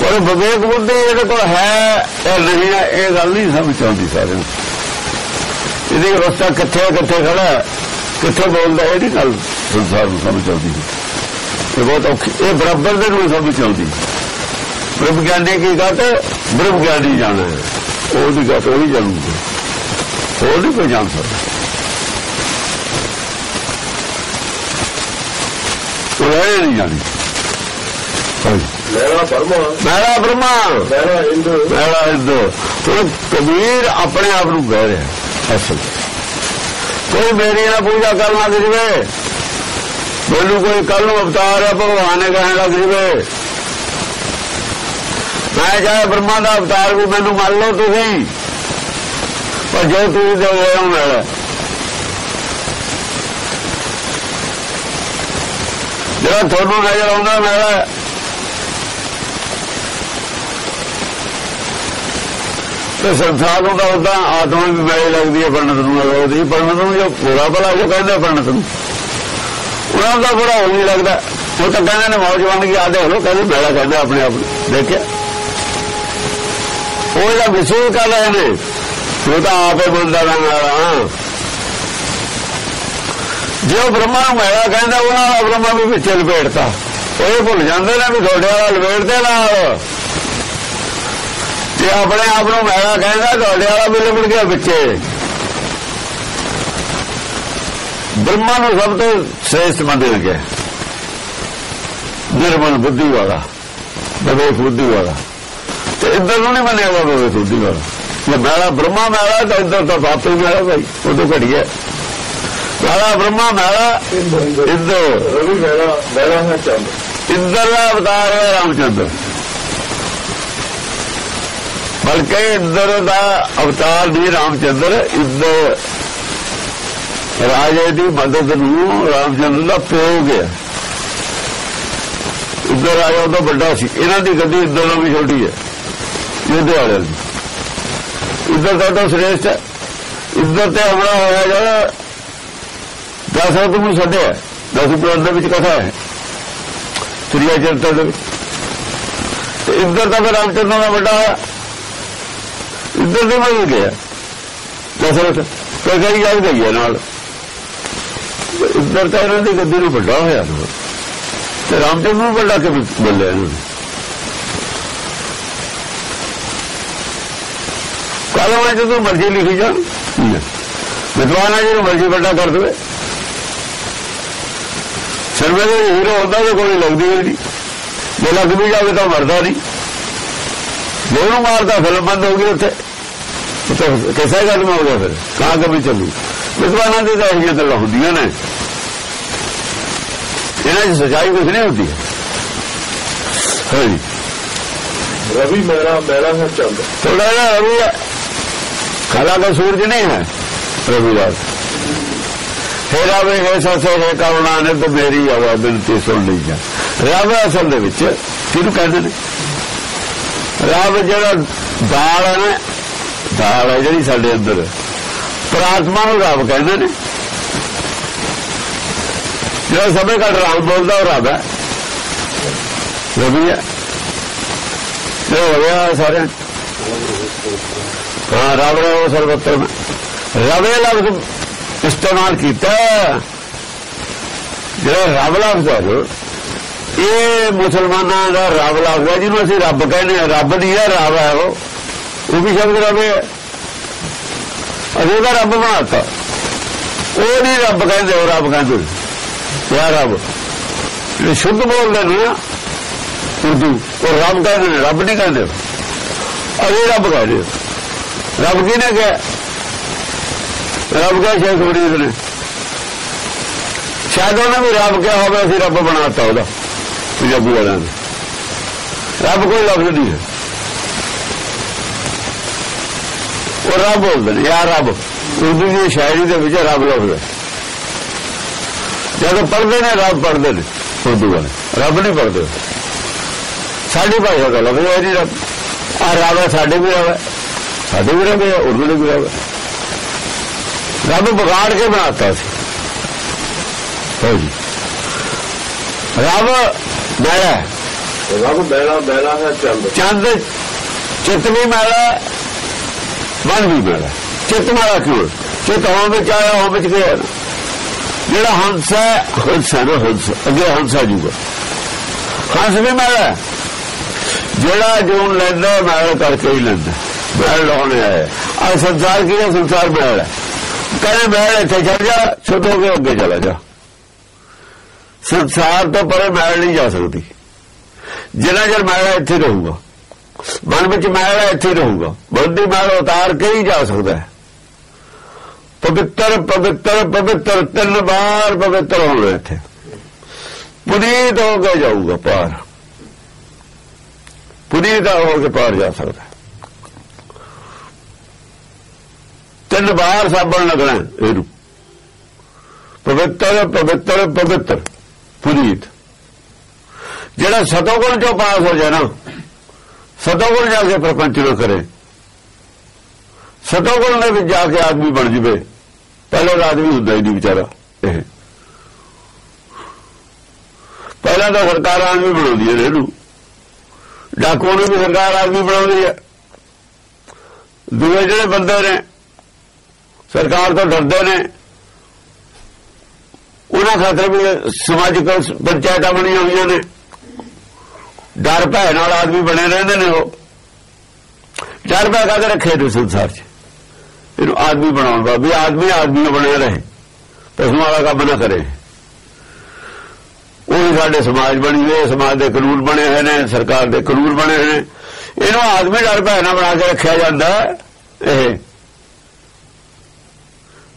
ਪਰ ਵਿਵੇਕ ਬੁੱਧੀ ਇਹਦੇ ਕੋਲ ਹੈ, ਇਹ ਨਹੀਂ ਹੈ, ਇਹ ਗੱਲ ਨਹੀਂ ਸਮਝ ਆਉਂਦੀ ਸਾਰਿਆਂ ਨੂੰ। ਇਹਦੀ ਅਵਸਥਾ ਕਿੱਥੇ ਕਿੱਥੇ ਖੜਾ ਕਿੱਥੇ ਬੋਲਦਾ ਇਹ ਨਹੀਂ ਗੱਲ ਸੰਸਾਰ ਨੂੰ ਸਮਝ ਆਉਂਦੀ ਇਹ ਬਹੁਤ ਔਖੀ, ਇਹ ਬਰਾਬਰ ਦੇ ਨੂੰ ਸਮਝ ਆਉਂਦੀ ਬ੍ਰਹਮ ਗਿਆਨੀ ਕੀ ਗੱਲ ਤੇ ਬ੍ਰਹਮ ਗਿਆਨੀ ਜਾਣਾ ਹੈ। ਉਹਦੀ ਗੱਲ ਉਹੀ ਜਾਣੂਗਾ। ਹੋਰ ਨਹੀਂ ਕੋਈ ਜਾਣ ਸਕਦਾ। ਉਹ ਨਹੀਂ ਜਾਣੀ। ਹਾਂਜੀ। ਲੈਣਾ ਪਰਮਾ ਮੇਰਾ ਬ੍ਰਹਮਾ। ਲੈਣਾ ਇੰਦ ਮੇਰਾ ਇੰਦੋ ਉਹ ਕਬੀਰ ਆਪਣੇ ਆਪ ਨੂੰ ਕਹਿ ਰਿਹਾ। ਅਸਲ ਕੋਈ ਮੇਰੀ ਨਾ ਪੂਜਾ ਕਰਨ ਲੱਗ ਜਵੇ। ਮੈਨੂੰ ਕੋਈ ਕੱਲ ਨੂੰ ਅਵਤਾਰ ਹੈ ਭਗਵਾਨ ਨੇ ਕਹਿਣ ਲੱਗ ਜਵੇ। ਮੈਂ ਚਾਹੇ ਬ੍ਰਹਮਾ ਦਾ ਅਵਤਾਰ ਵੀ ਮੈਨੂੰ ਮੰਨ ਲਓ ਤੁਸੀਂ। ਪਰ ਜੋ ਤੁਸੀਂ ਦੇ ਰਹੇ ਹੋ। ਮੇਰਾ ਜਿਹੜਾ ਤੁਹਾਨੂੰ ਨਜ਼ਰ ਆਉਂਦਾ ਮੇਰਾ ਤੇ ਸੰਸਾਰ ਨੂੰ ਤਾਂ ਉਦਾਂ ਆਤਮਾ ਵੀ ਮੈਲੀ ਲੱਗਦੀ ਹੈ ਪੰਡਤ ਨੂੰ ਉਹਦੀ ਪੰਡਤ ਨੂੰ ਜੋ ਪੂਰਾ ਭਲਾ ਜੋ ਕਹਿੰਦੇ ਪੰਡਤ ਨੂੰ। ਉਹਨਾਂ ਦਾ ਬੜਾ ਹੋ ਨਹੀਂ ਲੱਗਦਾ ਉਹ ਤਾਂ ਕਹਿੰਦੇ ਨੇ ਮੌਜ ਬਣ ਆਦੇ ਹੋ ਕਹਿੰਦੇ ਮੇਰਾ ਕਹਿੰਦਾ ਆਪਣੇ ਆਪ ਨੂੰ। ਦੇਖਿਆ? ਉਹ ਜਿਹੜਾ ਵਿਸ਼ੇਸ਼ ਕਰ ਰਹੇ ਨੇ, ਉਹ ਤਾਂ ਆਪੇ ਬੰਦਾ ਰੰਗਾਲਾ ਜੇ ਉਹ ਬ੍ਰਹਮਾ ਨੂੰ ਮੇਰਾ ਕਹਿੰਦਾ, ਉਹਨਾਂ ਦਾ ਬ੍ਰਹਮਾ ਵੀ ਵਿੱਚ ਲਪੇੜਤਾ ਉਹ ਇਹ ਭੁੱਲ ਜਾਂਦੇ ਨੇ ਵੀ ਤੁਹਾਡੇ ਵਾਲਾ ਲਪੇੜਦੇ ਨਾਲ। ਤੇ ਆਪਣੇ ਆਪ ਨੂੰ ਮੈਲਾ ਕਹਿੰਦਾ ਤੁਹਾਡੇ ਵਾਲਾ ਵੀ ਲਿਬੜ ਗਿਆ ਵਿੱਚੇ ਬ੍ਰਹਮਾ ਨੂੰ ਸਭ ਤੋਂ ਸ੍ਰੇਸ਼ਟ ਮੰਨਿਆ ਗਿਆ। ਨਿਰਮਲ ਬੁੱਧੀ ਵਾਲਾ ਵਿਵੇਕ ਬੁੱਧੀ ਵਾਲਾ ਤੇ ਇੱਧਰ ਨੂੰ ਨਹੀਂ ਮੰਨਿਆ ਗਿਆ ਵਿਵੇਕ ਬੁੱਧੀ ਵਾਲਾ ਜੇ ਮੈਲਾ ਬ੍ਰਹਮਾ ਮੈਲਾ ਤਾਂ ਇੱਧਰ ਤਾਂ ਬਾਪੂ ਮੈਲਾ ਭਾਈ ਉਹ ਤੋਂ ਘੜੀਏ ਮੈਲਾ ਬ੍ਰਹਮਾ ਮੈਲਾ ਇੰਦ ਇੰਦ ਇੱਧਰ ਰਵੀ ਲੈਣਾ ਲੈਣਾ ਹੈ ਚੰਦ। ਇੰਦਰ ਦਾ ਅਵਤਾਰ ਹੈ ਰਾਮਚੰਦਰ। ਬਲਕਿ ਇੰਦਰ ਦਾ ਅਵਤਾਰ ਨਹੀਂ ਰਾਮਚੰਦਰ ਇੰਦਰ ਰਾਜੇ ਦੀ ਮਦਦ ਨੂੰ ਰਾਮਚੰਦਰ ਦਾ ਪਿਓ ਗਿਆ। ਇੰਦਰ ਰਾਜਾ ਉਹਦਾ ਵੱਡਾ ਸੀ। ਇਹਨਾਂ ਦੀ ਗੱਡੀ ਇੰਦਰ ਨਾਲੋਂ ਵੀ ਛੋਟੀ ਹੈ ਯੋਧੇ ਵਾਲਿਆਂ ਦੀ। ਇੰਦਰ ਦਾ ਤਾਂ ਸ੍ਰੇਸ਼ਟ ਹੈ। ਇੰਦਰ ਤੇ ਹਮਲਾ ਹੋਇਆ ਜਿਹੜਾ ਦਸ਼ਰਥ ਨੂੰ ਛੱਡਿਆ ਦਸ ਪੁਰਾਣ ਦੇ ਵਿੱਚ ਕਥਾ ਹੈ। ਤ੍ਰਿਆ ਚਰਿਤਰ ਦੇ ਵਿੱਚ। ਤੇ ਇੰਦਰ ਦਾ ਫਿਰ ਰਾਮਚੰਦਰ ਦਾ ਵੱਡਾ ਹੋਇਆ ਦੇ ਮਰ ਗਿਆ ਦਸ਼ਰਥ ਤੇ ਕਈ ਗੱਲ ਗਈ ਹੈ ਨਾਲ। ਇੰਦਰ ਤਾਂ ਇਹਨਾਂ ਦੀ ਗੱਦੀ ਨੂੰ ਵੱਡਾ ਹੋਇਆ ਨਾ ਤੇ ਰਾਮਚੰਦਰ ਨੂੰ ਵੱਡਾ ਕਿ ਬੋਲਿਆ ਇਹਨਾਂ ਨੇ। ਕਾਲਾ ਮੈਂ ਜਦੋਂ ਮਰਜ਼ੀ ਲਿਖੀ ਜਾ ਵਿਦਵਾਨਾਂ ਜੀ ਨੂੰ ਮਰਜ਼ੀ ਵੱਡਾ ਕਰ ਦੇਵੇ। ਸਰਵੇ ਦੇ ਹੀਰੋ ਹੁੰਦਾ ਤੇ ਕੋਈ ਲੱਗਦੀ ਹੋਈ ਨਹੀਂ ਜੇ ਲੱਗ ਵੀ ਜਾਵੇ ਤਾਂ ਮਰਦਾ ਨਹੀਂ। ਜੇ ਉਹਨੂੰ ਮਾਰਦਾ ਫਿਲਮ ਬੰਦ ਹੋ ਗਈ ਉੱਥੇ। ਉੱਥੇ ਕਿਸਾ ਗੱਲ ਹੋ ਗਿਆ ਫਿਰ? ਕਾਂ ਕਮੀ ਚੱਲੂ? ਵਿਦਵਾਨਾਂ ਦੀ ਤਾਂ ਇਹ ਗੱਲਾਂ ਹੁੰਦੀਆਂ ਨੇ। ਇਹਨਾਂ 'ਚ ਸਚਾਈ ਕੁਝ ਨਹੀਂ ਹੁੰਦੀ। ਹਾਂਜੀ। ਰਵੀ ਮੇਰਾ ਮੇਰਾ ਹੈ ਚੰਦ ਥੋੜਾ ਜਿਹਾ ਰਵੀ ਹੈ? ਕਾਲਾ ਦਾ ਸੂਰਜ ਨਹੀਂ ਹੈ ਰਵੀਦਾਸ ਹੈ ਰਾਵੇ ਹੈ ਸਸੇ ਹੈ ਕਉਣਾ ਨੇ ਤੇ ਮੇਰੀ ਆਵਾਜ਼ ਬੇਨਤੀ ਸੁਣ ਲਈ ਜਾ। ਰੱਬ ਅਸਲ ਦੇ ਵਿੱਚ ਕਿਹਨੂੰ ਕਹਿੰਦੇ ਨੇ? ਰੱਬ ਜਿਹੜਾ ਦਾਲ ਹੈ ਨਾ ਦਾਲ ਹੈ ਜਿਹੜੀ ਸਾਡੇ ਅੰਦਰ। ਪ੍ਰਾਤਮਾ ਨੂੰ ਰੱਬ ਕਹਿੰਦੇ ਨੇ। ਜਿਹੜਾ ਸਮੇਂ ਘੱਟ ਰੱਬ ਬੋਲਦਾ ਉਹ ਰੱਬ ਹੈ। ਰਬੀ ਹੈ। ਇਹ ਹੋ ਗਿਆ ਸਾਰਿਆਂ ਹਾਂ ਰੱਬ ਨੇ ਉਹ ਸਰਵਤਰ ਰਵੇ ਲਫ਼ਜ਼ ਇਸਤੇਮਾਲ ਕੀਤਾ। ਜਿਹੜਾ ਰੱਬ ਲਫ਼ਜ਼ ਹੈ ਜੋ, ਇਹ ਮੁਸਲਮਾਨਾਂ ਦਾ ਰੱਬ ਲਫ਼ਜ਼ ਹੈ ਜਿਹਨੂੰ ਅਸੀਂ ਰੱਬ ਕਹਿੰਦੇ ਹਾਂ। ਰੱਬ ਨਹੀਂ ਹੈ ਰੱਬ ਹੈ ਉਹ। ਉਹ ਵੀ ਸ਼ਬਦ ਰੱਬ ਹੈ ਅਸੀਂ ਉਹਦਾ ਰੱਬ ਬਣਾਤਾ। ਉਹ ਨਹੀਂ ਰੱਬ ਕਹਿੰਦੇ, ਉਹ ਰੱਬ ਕਹਿੰਦੇ। ਯਾ ਰੱਬ ਜਿਹੜੇ ਸ਼ੁੱਧ ਬੋਲਦੇ ਨੇ ਨਾ, ਉਰਦੂ। ਉਹ ਰੱਬ ਕਹਿੰਦੇ ਨੇ, ਰੱਬ ਨਹੀਂ ਕਹਿੰਦੇ। ਅਸੀਂ ਰੱਬ ਕਹਿੰਦੇ ਹਾਂ। ਰੱਬ ਕਿਹਨੇ ਕਿਹਾ? ਰੱਬ ਕਿਹਾ ਸ਼ੇਖ ਫਰੀਦ ਨੇ। ਸ਼ਾਇਦ ਉਹਨਾਂ ਵੀ ਰੱਬ ਕਿਹਾ ਹੋਵੇ, ਅਸੀਂ ਰੱਬ ਬਣਾਤਾ ਉਹਦਾ, ਪੰਜਾਬੀ ਵਾਲਿਆਂ ਨੇ। ਰੱਬ ਕੋਈ ਲਫ਼ਜ਼ ਨਹੀਂ ਹੈ। ਉਹ ਰੱਬ ਬੋਲਦੇ ਨੇ ਯਾ ਰੱਬ। ਉਰਦੂ ਦੀ ਸ਼ਾਇਰੀ ਦੇ ਵਿੱਚ ਰੱਬ ਲਫ਼ਜ਼ ਜਦੋਂ ਪੜ੍ਹਦੇ ਨੇ ਰੱਬ ਪੜ੍ਹਦੇ ਨੇ ਉਰਦੂ ਵਾਲੇ। ਰੱਬ ਨਹੀਂ ਪੜ੍ਹਦੇ। ਸਾਡੀ ਭਾਸ਼ਾ ਦਾ ਲਫ਼ਜ਼ ਹੈ ਨਹੀਂ ਰੱਬ। ਆ ਰੱਬ ਸਾਡੇ ਵੀ ਰੱਬ ਸਾਡੇ ਵੀ ਰੱਬ ਹੈ ਉਰਦੂ ਦੇ ਵੀ ਰੱਬ ਰੱਬ ਵਿਗਾੜ ਕੇ ਬਣਾਤਾ ਸੀ। ਹੋ ਜੀ। ਰੱਬ ਹੈ। ਰੱਬ ਮੇਰਾ ਮੇਰਾ ਹੈ ਚੰਦ। ਚੰਦ ਚਿੱਤ ਵੀ ਮੈਲਾ ਹੈ, ਮਨ ਵੀ ਮੈਲਾ ਚਿੱਤ ਮੈਲਾ ਕਿਉਂ? ਚਿੱਤ ਚਿਤ ਹੋਂ ਵਿੱਚ ਆਇਆ ਹੋਂ ਵਿੱਚ ਗਿਆ। ਜਿਹੜਾ ਹੰਸ ਹੈ ਹੰਸ ਹੈ ਹੰਸ। ਅੱਗੇ ਹੰਸ ਆ ਜੂਗਾ ਹੰਸ ਵੀ ਮੈਲ ਜਿਹੜਾ ਜੂਨ ਲੈਂਦਾ ਮੈਲ ਕਰਕੇ ਹੀ ਲੈਂਦਾ। ਮੈਲ ਲਾਉਣੇ ਆਇਆ ਆ ਸੰਸਾਰ ਕੀ ਹੈ? ਸੰਸਾਰ ਮੈਲ ਹੈ। ਕਹਿੰਦੇ ਮੈਲ ਇੱਥੇ ਚੱਲ ਜਾ ਛੋਟੋ ਕੇ ਅੱਗੇ ਚਲਾ ਜਾ। ਸੰਸਾਰ ਤੋਂ ਪਰੇ ਮੈਲ ਨਹੀਂ ਜਾ ਸਕਦੀ। ਜਿੰਨਾ ਚਿਰ ਮੈਲ ਇੱਥੇ ਰਹੂਗਾ। ਮਨ ਵਿੱਚ ਮੈਲ ਇੱਥੇ ਰਹੂਗਾ। ਬੰਦੀ ਮੈਲ ਉਤਾਰ ਕੇ ਹੀ ਜਾ ਸਕਦਾ ਹੈ। ਪਵਿੱਤਰ ਪਵਿੱਤਰ ਪਵਿੱਤਰ, ਤਿੰਨ ਵਾਰ ਪਵਿੱਤਰ ਹੋਣਾ ਇੱਥੇ। ਪੁਨੀਤ ਹੋ ਕੇ ਜਾਊਗਾ ਪਾਰ। ਪੁਨੀਤ ਹੋ ਕੇ ਪਾਰ ਜਾ ਸਕਦਾ ਤਿੰਨ ਵਾਰ ਸਾਬਣ ਲੱਗਣਾ ਇਹਨੂੰ। ਪਵਿੱਤਰ ਪਵਿੱਤਰ ਪਵਿੱਤਰ। ਪੁਨੀਤ। ਜਿਹੜਾ ਸਤੋਗੁਣ ਚੋਂ ਪਾਸ ਹੋ ਜਾਣਾ ਸਤੋਗੁਣ ਜਾ ਕੇ ਪ੍ਰਪੰਚ ਨੂੰ ਕਰੇ। ਸਤੋਗੁਣ ਦੇ ਵਿੱਚ ਜਾ ਕੇ ਆਦਮੀ ਬਣ ਜਵੇ। ਪਹਿਲਾਂ ਤਾਂ ਆਦਮੀ ਹੁੰਦਾ ਹੀ ਨਹੀਂ ਵਿਚਾਰਾ, ਇਹ। ਪਹਿਲਾਂ ਤਾਂ ਸਰਕਾਰ ਆਦਮੀ ਬਣਾਉਂਦੀ ਹੈ ਇਹਨੂੰ। ਡਾਕੂ ਨੂੰ ਵੀ ਸਰਕਾਰ ਆਦਮੀ ਬਣਾਉਂਦੀ ਹੈ। ਦੂਏ ਜਿਹੜੇ ਬੰਦੇ ਨੇ, ਸਰਕਾਰ ਤੋਂ ਡਰਦੇ ਨੇ, ਉਹਨਾਂ ਖਾਤਰ ਵੀ ਸਮਾਜਿਕ ਪੰਚਾਇਤਾਂ ਬਣੀਆਂ ਹੋਈਆਂ ਨੇ। ਡਰ ਭੈ ਨਾਲ ਆਦਮੀ ਬਣੇ ਰਹਿੰਦੇ ਨੇ ਉਹ। ਡਰ ਭੈ ਕਾਹਦੇ ਰੱਖੇ ਨੇ ਸੰਸਾਰ 'ਚ? ਇਹਨੂੰ ਆਦਮੀ ਬਣਾਉਣ ਦਾ, ਵੀ ਆਦਮੀ ਆਦਮੀ ਬਣਿਆ ਰਹੇ ਪਸ਼ੂ ਵਾਲਾ ਕੰਮ ਨਾ ਕਰੇ। ਉਹ ਸਾਡੇ ਸਮਾਜ ਬਣੀ ਹੋਈ ਸਮਾਜ ਦੇ ਕਾਨੂੰਨ ਬਣੇ ਹੋਏ ਨੇ, ਸਰਕਾਰ ਦੇ ਕਾਨੂੰਨ ਬਣੇ ਹੋਏ ਨੇ। ਇਹਨੂੰ ਆਦਮੀ ਡਰ ਭੈ ਨਾਲ ਬਣਾ ਕੇ ਰੱਖਿਆ ਜਾਂਦਾ ਇਹ।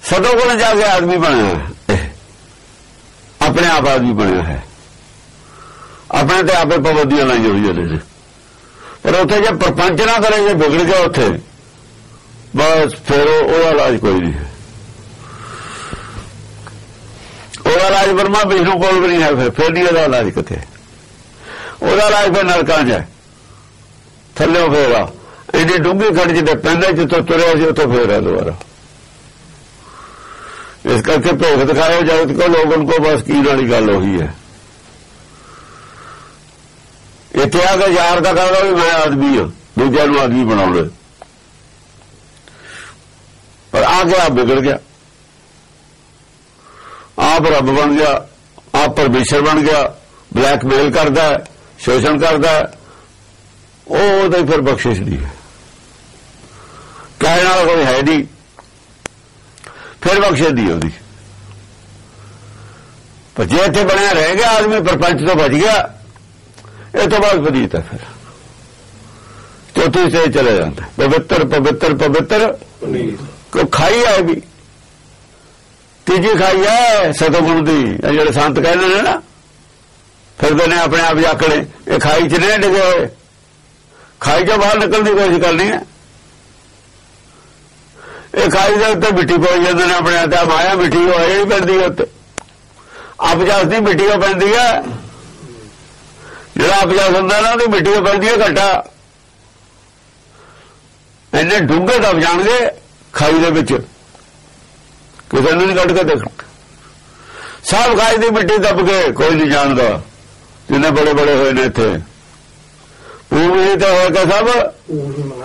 ਸਦੋਂ ਕੋਲ ਜਾ ਕੇ ਆਦਮੀ ਬਣਿਆ ਆਪਣੇ ਆਪ ਆਦਮੀ ਬਣਿਆ ਹੈ ਆਪਣੇ ਤੇ ਆਪੇ ਪਾਬੰਦੀਆਂ ਲਾਈਆਂ ਹੋਈਆਂ ਨੇ ਪਰ ਉੱਥੇ ਜੇ ਪ੍ਰਪੰਚ ਨਾ ਕਰੇ, ਜੇ ਵਿਗੜ ਗਿਆ ਉੱਥੇ, ਬਸ ਫਿਰ ਉਹਦਾ ਇਲਾਜ ਕੋਈ ਨਹੀਂ ਉਹਦਾ ਇਲਾਜ ਬਰਮਾ ਵਿਸ਼ਨੂੰ ਕੋਲ ਵੀ ਨਹੀਂ ਹੈ ਫਿਰ ਫਿਰ ਨਹੀਂ ਉਹਦਾ ਇਲਾਜ ਕਿੱਥੇ ਉਹਦਾ ਇਲਾਜ ਫਿਰ ਨਰਕਾਂ 'ਚ ਹੈ। ਥੱਲੇ ਫੇਰਾ ਇਹਦੀ ਡੂੰਘੀ ਖੜ ਜਿੱਤੇ ਪੈਂਦਾ ਜਿੱਥੋਂ ਤੁਰਿਆ ਸੀ, ਉੱਥੋਂ ਫੇਰਾ ਦੁਬਾਰਾ। ਇਸ ਕਰਕੇ ਭੋਗ ਦਿਖਾਇਆ ਜਗਤ ਕੋ, ਲੋਗਨ ਕੋ, ਬਸ ਕੀ ਵਾਲੀ ਗੱਲ ਹੋਈ ਹੈ। ਇੱਥੇ ਆ ਕੇ ਯਾਰ ਦਾ ਕਹਿੰਦਾ ਵੀ ਮੈਂ ਆਦਮੀ ਹਾਂ ਦੂਜਿਆਂ ਨੂੰ ਆਦਮੀ ਬਣਾਉਣਾ ਪਰ ਆ ਗਿਆ ਵਿਗੜ ਗਿਆ। ਆਪ ਰੱਬ ਬਣ ਗਿਆ, ਆਪ ਪਰਮੇਸ਼ਰ ਬਣ ਗਿਆ, ਬਲੈਕਮੇਲ ਕਰਦਾ, ਸ਼ੋਸ਼ਣ ਕਰਦਾ। ਉਹ ਉਹਦੇ ਫਿਰ ਬਖਸ਼ਿਸ਼ ਨਹੀਂ ਹੈ। ਕਹਿਣ ਵਾਲਾ ਕੋਈ ਹੈ ਨਹੀਂ। ਫਿਰ ਬਖਸ਼ਿਸ਼ ਦੀ ਉਹਦੀ। ਪਰ ਜੇ ਇੱਥੇ ਬਣਿਆ ਰਹਿ ਗਿਆ, ਆਦਮੀ ਪਰਪੰਚ ਤੋਂ ਬਚ ਗਿਆ। ਇਹ ਤੋਂ ਬਾਅਦ ਵਧੀਤ ਹੈ ਫਿਰ। ਚੌਥੀ ਸੇ ਚਲੇ ਜਾਂਦਾ। ਪਵਿੱਤਰ ਪਵਿੱਤਰ ਪਵਿੱਤਰ। ਕੋ ਖਾਈ ਹੈ ਵੀ ਤੀਜੀ ਖਾਈ ਹੈ ਸਤਗੁਰੂ ਦੀ। ਜਿਹੜੇ ਸੰਤ ਕਹਿੰਦੇ ਨੇ ਨਾ ਫਿਰਦੇ ਨੇ ਆਪਣੇ ਆਪ ਜਾਕੜੇ ਇਹ ਖਾਈ ਚ ਨਹੀਂ ਡਿਗੇ ਹੋਏ। ਖਾਈ ਚੋਂ ਬਾਹਰ ਨਿਕਲਣ ਦੀ ਕੋਸ਼ਿਸ਼ ਕਰਨੀ ਹੈ। ਇਹ ਖਾਈ ਦੇ ਉੱਤੇ ਮਿੱਟੀ ਪਾਈ ਜਾਂਦੇ ਨੇ ਆਪਣੇ ਆਪ ਮਾਇਆ ਮਿੱਟੀ ਹੋਏ ਨਹੀਂ ਪੈਂਦੀ ਉੱਤੇ। ਆਪ ਜਾਸਦੀ ਮਿੱਟੀ ਹੋ ਪੈਂਦੀ ਹੈ। ਜਿਹੜਾ ਆਪ ਹੁੰਦਾ ਨਾ, ਉਹਦੀ ਮਿੱਟੀ ਹੋ ਪੈਂਦੀ ਹੈ ਘਟਾ। ਇੰਨੇ ਡੂੰਘੇ ਦਬ ਜਾਣਗੇ ਖਾਈ ਦੇ ਵਿੱਚ। ਕਿਸੇ ਨੂੰ ਨਹੀਂ ਕੱਢ ਕੇ ਦੇਖ ਸਭ ਖਾਈ ਦੀ ਮਿੱਟੀ ਦਬ ਕੇ ਕੋਈ ਨਹੀਂ ਜਾਣਦਾ, ਜਿੰਨੇ ਬੜੇ ਬੜੇ ਹੋਏ ਨੇ ਇੱਥੇ। ਪੂਰੀ ਤਾਂ ਹੋ ਕੇ ਸਭ